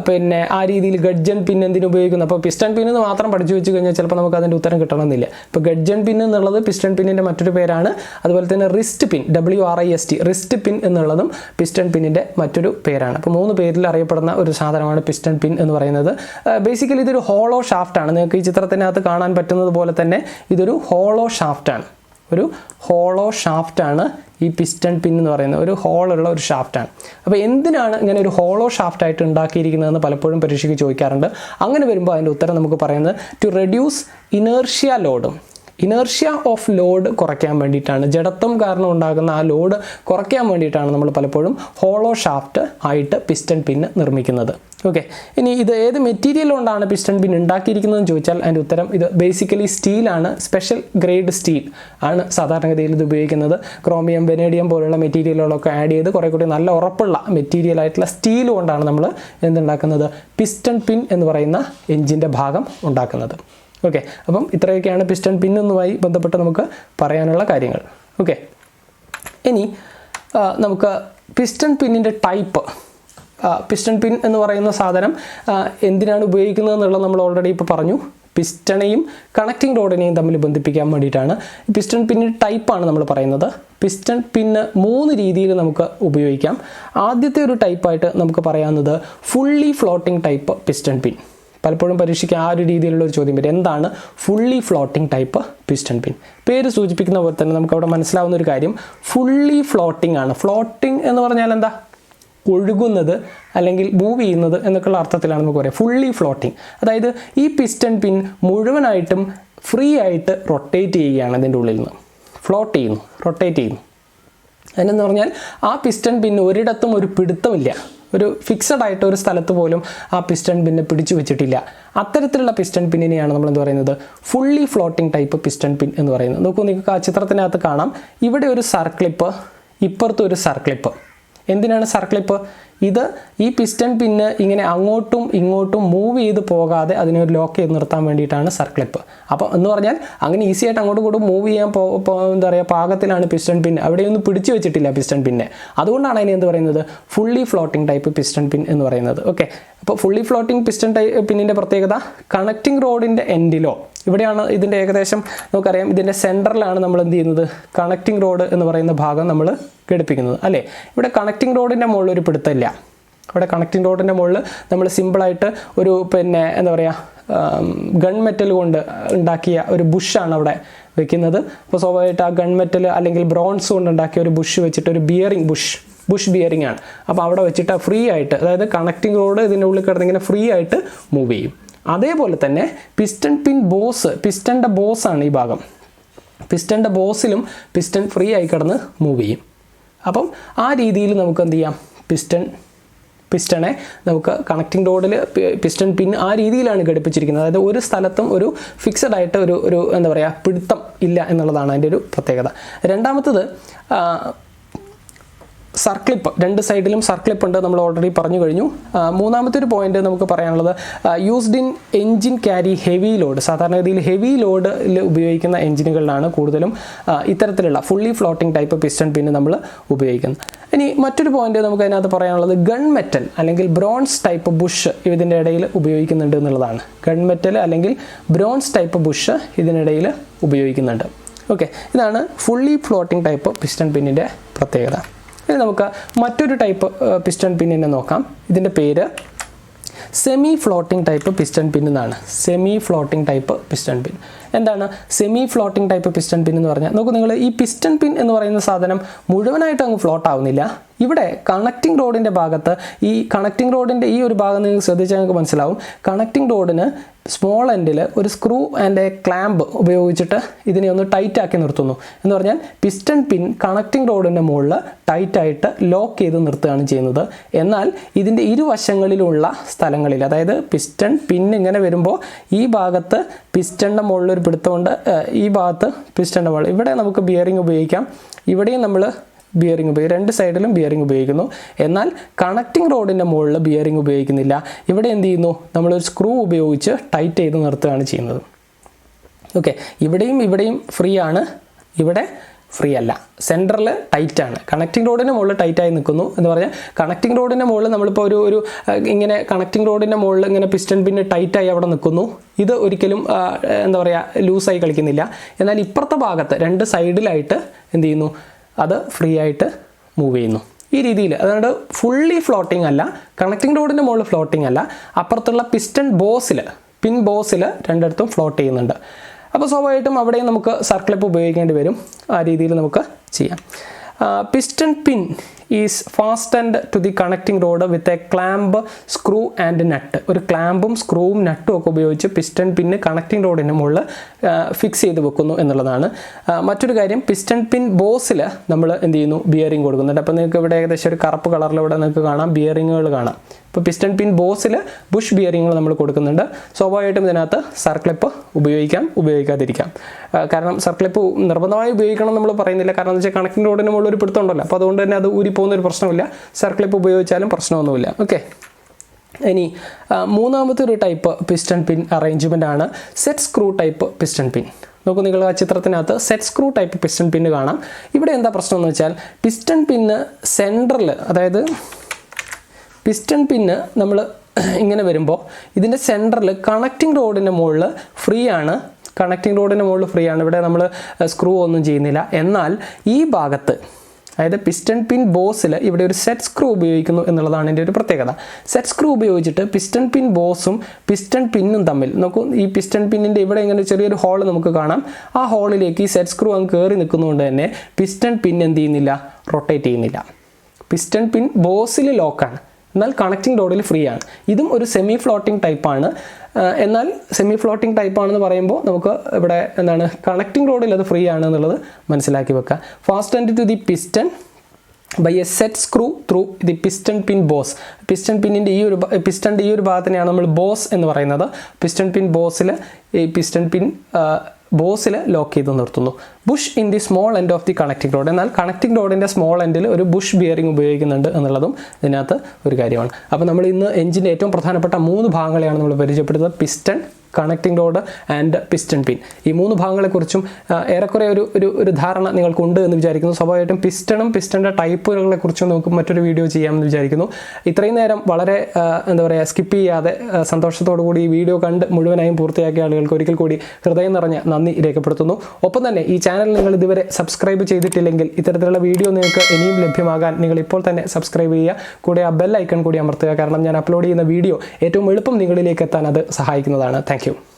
പിന്നെ ആ രീതിയിൽ ഗഡ്ജൻ പിൻ എന്തിനു ഉപയോഗിക്കുന്നു? അപ്പോൾ പിസ്റ്റൺ പിൻ എന്ന് മാത്രം പഠിച്ചു വെച്ച് കഴിഞ്ഞാൽ ചിലപ്പോൾ നമുക്ക് അതിന്റെ ഉത്തരം കിട്ടണമെന്നില്ല. ഇപ്പോൾ ഗഡ്ജൻ പിൻ എന്നുള്ളത് പിസ്റ്റൺ പിന്നിന്റെ മറ്റൊരു പേരാണ്. അതുപോലെ തന്നെ wrist pin W R I S T wrist pin എന്നുള്ളതും പിസ്റ്റൺ പിന്നിന്റെ മറ്റൊരു പേരാണ്. അപ്പോൾ മൂന്ന് പേരിൽ അറിയപ്പെടുന്ന ഒരു സാധനമാണ് പിസ്റ്റൺ പിൻ എന്ന് പറയുന്നത്. ബേസിക്കലി ഇതൊരു ഹോളോ ഷാഫ്റ്റാണ് നിങ്ങൾക്ക് ഈ ചിത്രത്തിനകത്ത് കാണാൻ പറ്റുന്നത് പോലെ തന്നെ ഇതൊരു ഹോളോ ഷാഫ്റ്റാണ് ഒരു ഹോളോ ഷാഫ്റ്റാണ് ഈ പിസ്റ്റൺ പിൻ എന്ന് പറയുന്നത്. ഒരു ഹോളുള്ള ഒരു ഷാഫ്റ്റാണ് അപ്പോൾ എന്തിനാണ് ഇങ്ങനെ ഒരു ഹോളോ ഷാഫ്റ്റായിട്ട് ഉണ്ടാക്കിയിരിക്കുന്നതെന്ന് പലപ്പോഴും പരീക്ഷയ്ക്ക് ചോദിക്കാറുണ്ട്. അങ്ങനെ വരുമ്പോൾ അതിന്റെ ഉത്തരം നമുക്ക് പറയുന്നത് ടു റെഡ്യൂസ് ഇനേർഷ്യ ലോഡും ഇനേർഷ്യ ഓഫ് ലോഡ് കുറയ്ക്കാൻ വേണ്ടിയിട്ടാണ്. ജഡത്വം കാരണം ഉണ്ടാകുന്ന ആ ലോഡ് കുറയ്ക്കാൻ വേണ്ടിയിട്ടാണ് നമ്മൾ പലപ്പോഴും ഹോളോ ഷാഫ്റ്റ് ആയിട്ട് പിസ്റ്റൺ പിൻ നിർമ്മിക്കുന്നത്. ഓക്കെ. ഇനി ഇത് ഏത് മെറ്റീരിയൽ കൊണ്ടാണ് പിസ്റ്റൺ പിൻ ഉണ്ടാക്കിയിരിക്കുന്നതെന്ന് ചോദിച്ചാൽ അതിന്റെ ഉത്തരം ഇത് ബേസിക്കലി സ്റ്റീലാണ് സ്പെഷ്യൽ ഗ്രേഡ് സ്റ്റീൽ ആണ് സാധാരണഗതിയിൽ ഇത് ഉപയോഗിക്കുന്നത്. ക്രോമിയം വെനേഡിയം പോലുള്ള മെറ്റീരിയലുകളൊക്കെ ആഡ് ചെയ്ത് കുറേ കൂടി നല്ല ഉറപ്പുള്ള മെറ്റീരിയൽ ആയിട്ടുള്ള സ്റ്റീൽ കൊണ്ടാണ് നമ്മൾ എന്തുണ്ടാക്കുന്നത്? പിസ്റ്റൺ പിൻ എന്ന് പറയുന്ന എഞ്ചിന്റെ ഭാഗം ഉണ്ടാക്കുന്നത്. ഓക്കെ അപ്പം ഇത്രയൊക്കെയാണ് പിസ്റ്റൺ പിന്നുമായി ബന്ധപ്പെട്ട് നമുക്ക് പറയാനുള്ള കാര്യങ്ങൾ. ഓക്കെ ഇനി നമുക്ക് പിസ്റ്റൺ പിന്നിന്റെ ടൈപ്പ് പിസ്റ്റൺ പിൻ എന്ന് പറയുന്ന സാധനം എന്തിനാണ് ഉപയോഗിക്കുന്നത് എന്നുള്ളത് നമ്മൾ ഓൾറെഡി ഇപ്പോൾ പറഞ്ഞു. പിസ്റ്റണേയും കണക്റ്റിംഗ് റോഡിനെയും തമ്മിൽ ബന്ധിപ്പിക്കാൻ വേണ്ടിയിട്ടാണ്. പിസ്റ്റൺ പിന്നിന്റെ ടൈപ്പാണ് നമ്മൾ പറയുന്നത്. പിസ്റ്റൺ പിന്ന് മൂന്ന് രീതിയിൽ നമുക്ക് ഉപയോഗിക്കാം. ആദ്യത്തെ ഒരു ടൈപ്പായിട്ട് നമുക്ക് പറയാവുന്നത് fully floating type piston pin പലപ്പോഴും പരീക്ഷയ്ക്ക് ആ ഒരു രീതിയിലുള്ള ഒരു ചോദ്യം വരും. എന്താണ് fully floating type piston pin പേര് സൂചിപ്പിക്കുന്ന പോലെ തന്നെ നമുക്ക് അവിടെ മനസ്സിലാവുന്ന ഒരു കാര്യം ഫുള്ളി ഫ്ലോട്ടിംഗ് ആണ്. ഫ്ലോട്ടിംഗ് എന്ന് പറഞ്ഞാൽ എന്താ? ഒഴുകുന്നത് അല്ലെങ്കിൽ മൂവ് ചെയ്യുന്നത് എന്നൊക്കെയുള്ള അർത്ഥത്തിലാണ് നമുക്ക് പറയാം. ഫുള്ളി ഫ്ലോട്ടിംഗ് അതായത് ഈ പിസ്റ്റൺ പിൻ മുഴുവനായിട്ടും ഫ്രീ ആയിട്ട് റൊട്ടേറ്റ് ചെയ്യുകയാണ് അതിന്റെ ഉള്ളിൽ നിന്ന്. ഫ്ലോട്ട് ചെയ്യുന്നു റൊട്ടേറ്റ് ചെയ്യുന്നു. അതിനെന്ന് പറഞ്ഞാൽ ആ പിസ്റ്റൺ പിൻ ഒരിടത്തും ഒരു പിടുത്തമില്ല. ഒരു ഫിക്സഡ് ആയിട്ട് ഒരു സ്ഥലത്ത് പോലും ആ പിസ്റ്റൺ പിന്നെ പിടിച്ചു വെച്ചിട്ടില്ല. അത്തരത്തിലുള്ള പിസ്റ്റൺ പിന്നിനെയാണ് നമ്മൾ എന്ത് പറയുന്നത്? Fully floating type piston pin എന്ന് പറയുന്നത്. നോക്കൂ നിങ്ങൾക്ക് ആ ചിത്രത്തിനകത്ത് കാണാം. ഇവിടെ ഒരു സർക്ലിപ്പ് ഇപ്പുറത്ത് ഒരു സർക്ലിപ്പ് എന്തിനാണ് സർക്ലിപ്പ് ഇത് ഈ പിസ്റ്റൺ പിന്ന് ഇങ്ങനെ അങ്ങോട്ടും ഇങ്ങോട്ടും മൂവ് ചെയ്ത് പോകാതെ അതിനെ ഒരു ലോക്ക് ചെയ്ത് നിർത്താൻ വേണ്ടിയിട്ടാണ് സർക്ലിപ്പ് അപ്പോൾ എന്ന് പറഞ്ഞാൽ അങ്ങനെ ഈസി ആയിട്ട് അങ്ങോട്ടും ഇങ്ങോട്ടും മൂവ് ചെയ്യാൻ പോ എന്താ പറയുക പാകത്തിലാണ് പിസ്റ്റൺ പിൻ അവിടെയൊന്നും പിടിച്ചു വെച്ചിട്ടില്ല പിസ്റ്റൺ പിന്നെ അതുകൊണ്ടാണ് അതിനെ എന്ത് പറയുന്നത്? Fully floating type piston pin എന്ന് പറയുന്നത്. ഓക്കെ അപ്പോൾ ഫുള്ളി ഫ്ലോട്ടിംഗ് പിസ്റ്റൺ ടൈ പിന്നിന്റെ പ്രത്യേകത കണക്റ്റിംഗ് റോഡിന്റെ എൻഡിലോ ഇവിടെയാണ് ഇതിന്റെ ഏകദേശം നമുക്കറിയാം. ഇതിന്റെ സെന്ററിലാണ് നമ്മൾ എന്ത് ചെയ്യുന്നത്? കണക്റ്റിംഗ് റോഡ് എന്ന് പറയുന്ന ഭാഗം നമ്മൾ ഘടിപ്പിക്കുന്നത്. അല്ലേ? ഇവിടെ കണക്റ്റിംഗ് റോഡിന്റെ മുകളിൽ ഒരു പിടുത്തമില്ല ഇവിടെ കണക്റ്റിംഗ് റോഡിന്റെ മുകളിൽ നമ്മൾ സിമ്പിളായിട്ട് ഒരു പിന്നെ എന്താ പറയുക ഗൺ മെറ്റൽ കൊണ്ട് ഉണ്ടാക്കിയ ഒരു ബുഷാണ് അവിടെ വെക്കുന്നത്. അപ്പോൾ സ്വാഭാവികമായിട്ട് ആ ഗൺ മെറ്റൽ അല്ലെങ്കിൽ ബ്രോൺസ് കൊണ്ട് ഉണ്ടാക്കിയ ഒരു ബുഷ് വെച്ചിട്ട് ഒരു ബിയറിംഗ് ബുഷ് ബുഷ് ബിയറിംഗ് ആണ്. അപ്പോൾ അവിടെ വെച്ചിട്ട് ഫ്രീ ആയിട്ട് അതായത് കണക്റ്റിംഗ് റോഡ് ഇതിന്റെ ഉള്ളിൽ കിടന്ന് ഇങ്ങനെ ഫ്രീ ആയിട്ട് മൂവ് ചെയ്യും. അതേപോലെ തന്നെ പിസ്റ്റൺ പിൻ ബോസ് പിസ്റ്റന്റെ ബോസാണ് ഈ ഭാഗം. പിസ്റ്റന്റെ ബോസിലും പിസ്റ്റൺ ഫ്രീ ആയി കിടന്ന് മൂവ് ചെയ്യും. അപ്പം ആ രീതിയിൽ നമുക്ക് എന്ത് ചെയ്യാം? പിസ്റ്റൺ പിസ്റ്റണെ നമുക്ക് കണക്റ്റിംഗ് റോഡിൽ പിസ്റ്റൺ പിൻ ആ രീതിയിലാണ് ഘടിപ്പിച്ചിരിക്കുന്നത്. അതായത് ഒരു സ്ഥലത്തും ഒരു ഫിക്സഡ് ആയിട്ട് ഒരു ഒരു എന്താ പറയുക പിടുത്തം ഇല്ല എന്നുള്ളതാണ് അതിന്റെ ഒരു പ്രത്യേകത. രണ്ടാമത്തത് സർക്ലിപ്പ്. രണ്ട് സൈഡിലും സർക്ലിപ്പ് ഉണ്ട് നമ്മൾ ഓൾറെഡി പറഞ്ഞു കഴിഞ്ഞു. മൂന്നാമത്തെ ഒരു പോയിന്റ് നമുക്ക് പറയാനുള്ളത് used in engine carry heavy load സാധാരണഗതിയിൽ ഹെവി ലോഡിൽ ഉപയോഗിക്കുന്ന എഞ്ചിനുകളിലാണ് കൂടുതലും ഇത്തരത്തിലുള്ള ഫുള്ളി ഫ്ലോട്ടിംഗ് ടൈപ്പ് പിസ്റ്റൺ പിന്നെ നമ്മൾ ഉപയോഗിക്കുന്നത്. ഇനി മറ്റൊരു പോയിന്റ് നമുക്ക് അതിനകത്ത് പറയാനുള്ളത് ഗൺ മെറ്റൽ അല്ലെങ്കിൽ ബ്രോൺസ് ടൈപ്പ് ബുഷ് ഇതിന്റെ ഇടയിൽ ഉപയോഗിക്കുന്നുണ്ട് എന്നുള്ളതാണ്. ഗൺ മെറ്റൽ അല്ലെങ്കിൽ ബ്രോൺസ് ടൈപ്പ് ബുഷ് ഇതിനിടയിൽ ഉപയോഗിക്കുന്നുണ്ട്. ഓക്കെ ഇതാണ് ഫുള്ളി ഫ്ലോട്ടിംഗ് ടൈപ്പ് പിസ്റ്റൺ പിന്നിന്റെ പ്രത്യേകത. ഇനി നമുക്ക് മറ്റൊരു ടൈപ്പ് പിസ്റ്റൺ പിന്നിനെ നോക്കാം. ഇതിന്റെ പേര് semi floating type piston pin semi floating type piston pin എന്താണ്? Semi floating type piston pin എന്ന് പറഞ്ഞാൽ നോക്കൂ നിങ്ങൾ ഈ പിസ്റ്റൺ പിൻ എന്ന് പറയുന്ന സാധനം മുഴുവനായിട്ട് അങ്ങ് ഫ്ലോട്ട് ആവുന്നില്ല. ഇവിടെ കണക്റ്റിംഗ് റോഡിന്റെ ഭാഗത്ത് ഈ കണക്റ്റിംഗ് റോഡിന്റെ ഈ ഒരു ഭാഗം നിങ്ങൾ ശ്രദ്ധിച്ചാൽ നിങ്ങൾക്ക് മനസ്സിലാവും. കണക്റ്റിംഗ് റോഡിന് സ്മോൾ എൻഡിൽ ഒരു സ്ക്രൂ ആൻഡ് എ ക്ലാമ്പ് ഉപയോഗിച്ചിട്ട് ഇതിനെ ഒന്ന് ടൈറ്റ് ആക്കി നിർത്തുന്നു. എന്ന് പറഞ്ഞാൽ പിസ്റ്റൺ പിൻ കണക്റ്റിംഗ് റോഡിന്റെ മുകളിൽ ടൈറ്റായിട്ട് ലോക്ക് ചെയ്ത് നിർത്തുകയാണ് ചെയ്യുന്നത്. എന്നാൽ ഇതിന്റെ ഇരുവശങ്ങളിലുള്ള സ്ഥലങ്ങളിൽ അതായത് പിസ്റ്റൺ പിൻ ഇങ്ങനെ വരുമ്പോൾ ഈ ഭാഗത്ത് പിസ്റ്റണിന്റെ മുകളിൽ ഒരു പിടുത്തമുണ്ട് ഈ ഭാഗത്ത് പിസ്റ്റന്റെ വാൾ ഇവിടെ നമുക്ക് ബിയറിംഗ് ഉപയോഗിക്കാം. ഇവിടെയും നമ്മൾ ബിയറിംഗ് ഉപയോഗിക്കും രണ്ട് സൈഡിലും ബിയറിംഗ് ഉപയോഗിക്കുന്നു. എന്നാൽ കണക്റ്റിംഗ് റോഡിന്റെ മുകളിൽ ബിയറിംഗ് ഉപയോഗിക്കുന്നില്ല. ഇവിടെ എന്ത് ചെയ്യുന്നു? നമ്മളൊരു സ്ക്രൂ ഉപയോഗിച്ച് ടൈറ്റ് ചെയ്ത് നിർത്തുകയാണ് ചെയ്യുന്നത്. ഓക്കെ ഇവിടെയും ഇവിടെയും ഫ്രീ ആണ്. ഇവിടെ ഫ്രീ അല്ല. സെന്ററിൽ ടൈറ്റ് ആണ്. കണക്റ്റിംഗ് റോഡിന് മുകളിൽ ടൈറ്റായി നിൽക്കുന്നു എന്ന് പറഞ്ഞാൽ കണക്റ്റിംഗ് റോഡിന്റെ മുകളിൽ നമ്മളിപ്പോൾ ഒരു ഒരു ഇങ്ങനെ കണക്റ്റിംഗ് റോഡിന്റെ മുകളിൽ ഇങ്ങനെ പിസ്റ്റൺ പിന്നെ ടൈറ്റായി അവിടെ നിൽക്കുന്നു. ഇത് ഒരിക്കലും എന്താ പറയുക ലൂസായി കളിക്കുന്നില്ല. എന്നാൽ ഇപ്പുറത്തെ ഭാഗത്ത് രണ്ട് സൈഡിലായിട്ട് എന്ത് ചെയ്യുന്നു? അത് ഫ്രീ ആയിട്ട് മൂവ് ചെയ്യുന്നു. ഈ രീതിയിൽ അതായത് ഫുള്ളി ഫ്ലോട്ടിംഗ് അല്ല കണക്റ്റിംഗ് റോഡിന്റെ മുകളിൽ ഫ്ലോട്ടിംഗ് അല്ല അപ്പുറത്തുള്ള പിസ്റ്റൺ ബോസിൽ പിൻ ബോസിൽ രണ്ടിടത്തും ഫ്ലോട്ട് ചെയ്യുന്നുണ്ട്. അപ്പോൾ സ്വാഭാവികമായിട്ടും അവിടെയും നമുക്ക് സർക്കിളപ്പ് ഉപയോഗിക്കേണ്ടി വരും. ആ രീതിയിൽ നമുക്ക് ചെയ്യാം. Piston pin is fastened to the connecting rod with a clamp screw and nut ഒരു ക്ലാമ്പും സ്ക്രൂവും നട്ടും ഒക്കെ ഉപയോഗിച്ച് പിസ്റ്റൺ പിന്ന് കണക്റ്റിംഗ് റോഡിന് മുകളിൽ ഫിക്സ് ചെയ്ത് വെക്കുന്നു എന്നുള്ളതാണ്. മറ്റൊരു കാര്യം പിസ്റ്റൺ പിൻ ബോസിൽ നമ്മൾ എന്ത് ചെയ്യുന്നു? ബിയറിംഗ് കൊടുക്കുന്നുണ്ട്. അപ്പോൾ നിങ്ങൾക്ക് ഇവിടെ ഏകദേശം ഒരു കറുപ്പ് കളറിൽ ഇവിടെ നിങ്ങൾക്ക് കാണാം. ബിയറിങ്ങുകൾ കാണാം. ഇപ്പോൾ പിസ്റ്റൺ പിൻ ബോസിൽ ബുഷ് ബിയറിങ്ങൾ നമ്മൾ കൊടുക്കുന്നുണ്ട്. സ്വാഭാവികമായിട്ടും ഇതിനകത്ത് സർക്ലിപ്പ് ഉപയോഗിക്കാം ഉപയോഗിക്കാതിരിക്കാം. കാരണം സർക്ലിപ്പ് നിർബന്ധമായി ഉപയോഗിക്കണം നമ്മൾ പറയുന്നില്ല. കാരണം എന്ന് വെച്ചാൽ കണക്റ്റിംഗ് റോഡിന് മുകളിൽ ഒരു പിടുത്തമുണ്ടല്ലോ അപ്പോൾ അതുകൊണ്ട് തന്നെ അത് ഊരി പോകുന്ന ഒരു പ്രശ്നമില്ല. സർക്ലിപ്പ് ഉപയോഗിച്ചാലും പ്രശ്നമൊന്നുമില്ല. ഓക്കെ ഇനി മൂന്നാമത്തെ ഒരു ടൈപ്പ് പിസ്റ്റൺ പിൻ അറേഞ്ച്മെന്റ് ആണ്. Set screw type piston pin നോക്കൂ നിങ്ങൾ ആ ചിത്രത്തിനകത്ത് set screw type piston pin കാണാം. ഇവിടെ എന്താ പ്രശ്നം എന്ന് വെച്ചാൽ പിസ്റ്റൺ പിന്ന് സെന്ററിൽ അതായത് പിസ്റ്റൺ പിന്ന് നമ്മൾ ഇങ്ങനെ വരുമ്പോൾ ഇതിന്റെ സെന്ററിൽ കണക്റ്റിംഗ് റോഡിന്റെ മുകളിൽ ഫ്രീ ആണ്. കണക്റ്റിംഗ് റോഡിന്റെ മുകളിൽ ഫ്രീ ആണ്. ഇവിടെ നമ്മൾ സ്ക്രൂ ഒന്നും ചെയ്യുന്നില്ല. എന്നാൽ ഈ ഭാഗത്ത് അതായത് പിസ്റ്റൺ പിൻ ബോസിൽ ഇവിടെ ഒരു സെറ്റ് സ്ക്രൂ ഉപയോഗിക്കുന്നു എന്നുള്ളതാണ് എന്റെ ഒരു പ്രത്യേകത. സെറ്റ് സ്ക്രൂ ഉപയോഗിച്ചിട്ട് പിസ്റ്റൺ പിൻ ബോസും പിസ്റ്റൺ പിന്നും തമ്മിൽ നോക്കൂ ഈ പിസ്റ്റൺ പിന്നിന്റെ ഇവിടെ ഇങ്ങനെ ചെറിയൊരു ഹോൾ നമുക്ക് കാണാം. ആ ഹോളിലേക്ക് ഈ സെറ്റ് സ്ക്രൂ അങ്ങ് കയറി നിൽക്കുന്നതുകൊണ്ട് തന്നെ പിസ്റ്റൺ പിൻ എന്ത് ചെയ്യുന്നില്ല? റൊട്ടേറ്റ് ചെയ്യുന്നില്ല. പിസ്റ്റൺ പിൻ ബോസിൽ ലോക്കാണ് എന്നാൽ കണക്റ്റിംഗ് ഡോഡിൽ ഫ്രീ ആണ്. ഇതും ഒരു സെമി ഫ്ലോട്ടിംഗ് ടൈപ്പാണ് എന്നാൽ സെമി ഫ്ലോട്ടിംഗ് ടൈപ്പ് ആണെന്ന് പറയുമ്പോൾ നമുക്ക് ഇവിടെ എന്താണ് കണക്റ്റിംഗ് റോഡിൽ അത് ഫ്രീ ആണ് എന്നുള്ളത് മനസ്സിലാക്കി വെക്കുക. Fastened to the piston by a set screw through the piston pin boss piston പിന്നിന്റെ ഈ ഒരു പിസ്റ്റണിന്റെ ഈ ഒരു ഭാഗത്തിനെയാണ് നമ്മൾ ബോസ് എന്ന് പറയുന്നത്. പിസ്റ്റൺ പിൻ ബോസിൽ ഈ പിസ്റ്റൺ പിൻ ബോസിൽ ലോക്ക് ചെയ്ത് നിർത്തുന്നു. Bush in the small end of the connecting rod എന്നാൽ കണക്റ്റിംഗ് റോഡിന്റെ സ്മോൾ എൻഡിൽ ഒരു ബുഷ് ബിയറിംഗ് ഉപയോഗിക്കുന്നുണ്ട് എന്നുള്ളതും ഇതിനകത്ത് ഒരു കാര്യമാണ്. അപ്പോൾ നമ്മൾ ഇന്ന് എഞ്ചിന്റെ ഏറ്റവും പ്രധാനപ്പെട്ട മൂന്ന് ഭാഗങ്ങളെയാണ് നമ്മൾ പരിചയപ്പെടുത്തുന്നത്. Piston connecting rod and piston pin ഈ മൂന്ന് ഭാഗങ്ങളെക്കുറിച്ചും ഏറെക്കുറെ ഒരു ഒരു ഒരു ധാരണ നിങ്ങൾക്കുണ്ട് എന്ന് വിചാരിക്കുന്നു. സ്വാഭാവികമായിട്ടും പിസ്റ്റണും പിസ്റ്റന്റെ ടൈപ്പുകളെ കുറിച്ചും നമുക്ക് മറ്റൊരു വീഡിയോ ചെയ്യാമെന്ന് വിചാരിക്കുന്നു. ഇത്രയും നേരം വളരെ എന്താ പറയുക സ്കിപ്പ് ചെയ്യാതെ സന്തോഷത്തോടു കൂടി ഈ വീഡിയോ കണ്ട് മുഴുവനായും പൂർത്തിയാക്കിയ ആളുകൾക്ക് ഒരിക്കൽ കൂടി ഹൃദയം നിറഞ്ഞ നന്ദി രേഖപ്പെടുത്തുന്നു. ഒപ്പം തന്നെ ഈ ചാനൽ നിങ്ങൾ ഇതുവരെ സബ്സ്ക്രൈബ് ചെയ്തിട്ടില്ലെങ്കിൽ ഇത്തരത്തിലുള്ള വീഡിയോ നിങ്ങൾക്ക് ഇനിയും ലഭ്യമാകാൻ നിങ്ങൾ ഇപ്പോൾ തന്നെ സബ്സ്ക്രൈബ് ചെയ്യുക. കൂടെ ആ ബെൽ ഐക്കൺ കൂടി അമർത്തുക. കാരണം ഞാൻ അപ്ലോഡ് ചെയ്യുന്ന വീഡിയോ ഏറ്റവും എളുപ്പം നിങ്ങളിലേക്ക് എത്താൻ അത് സഹായിക്കുന്നതാണ്. താങ്ക്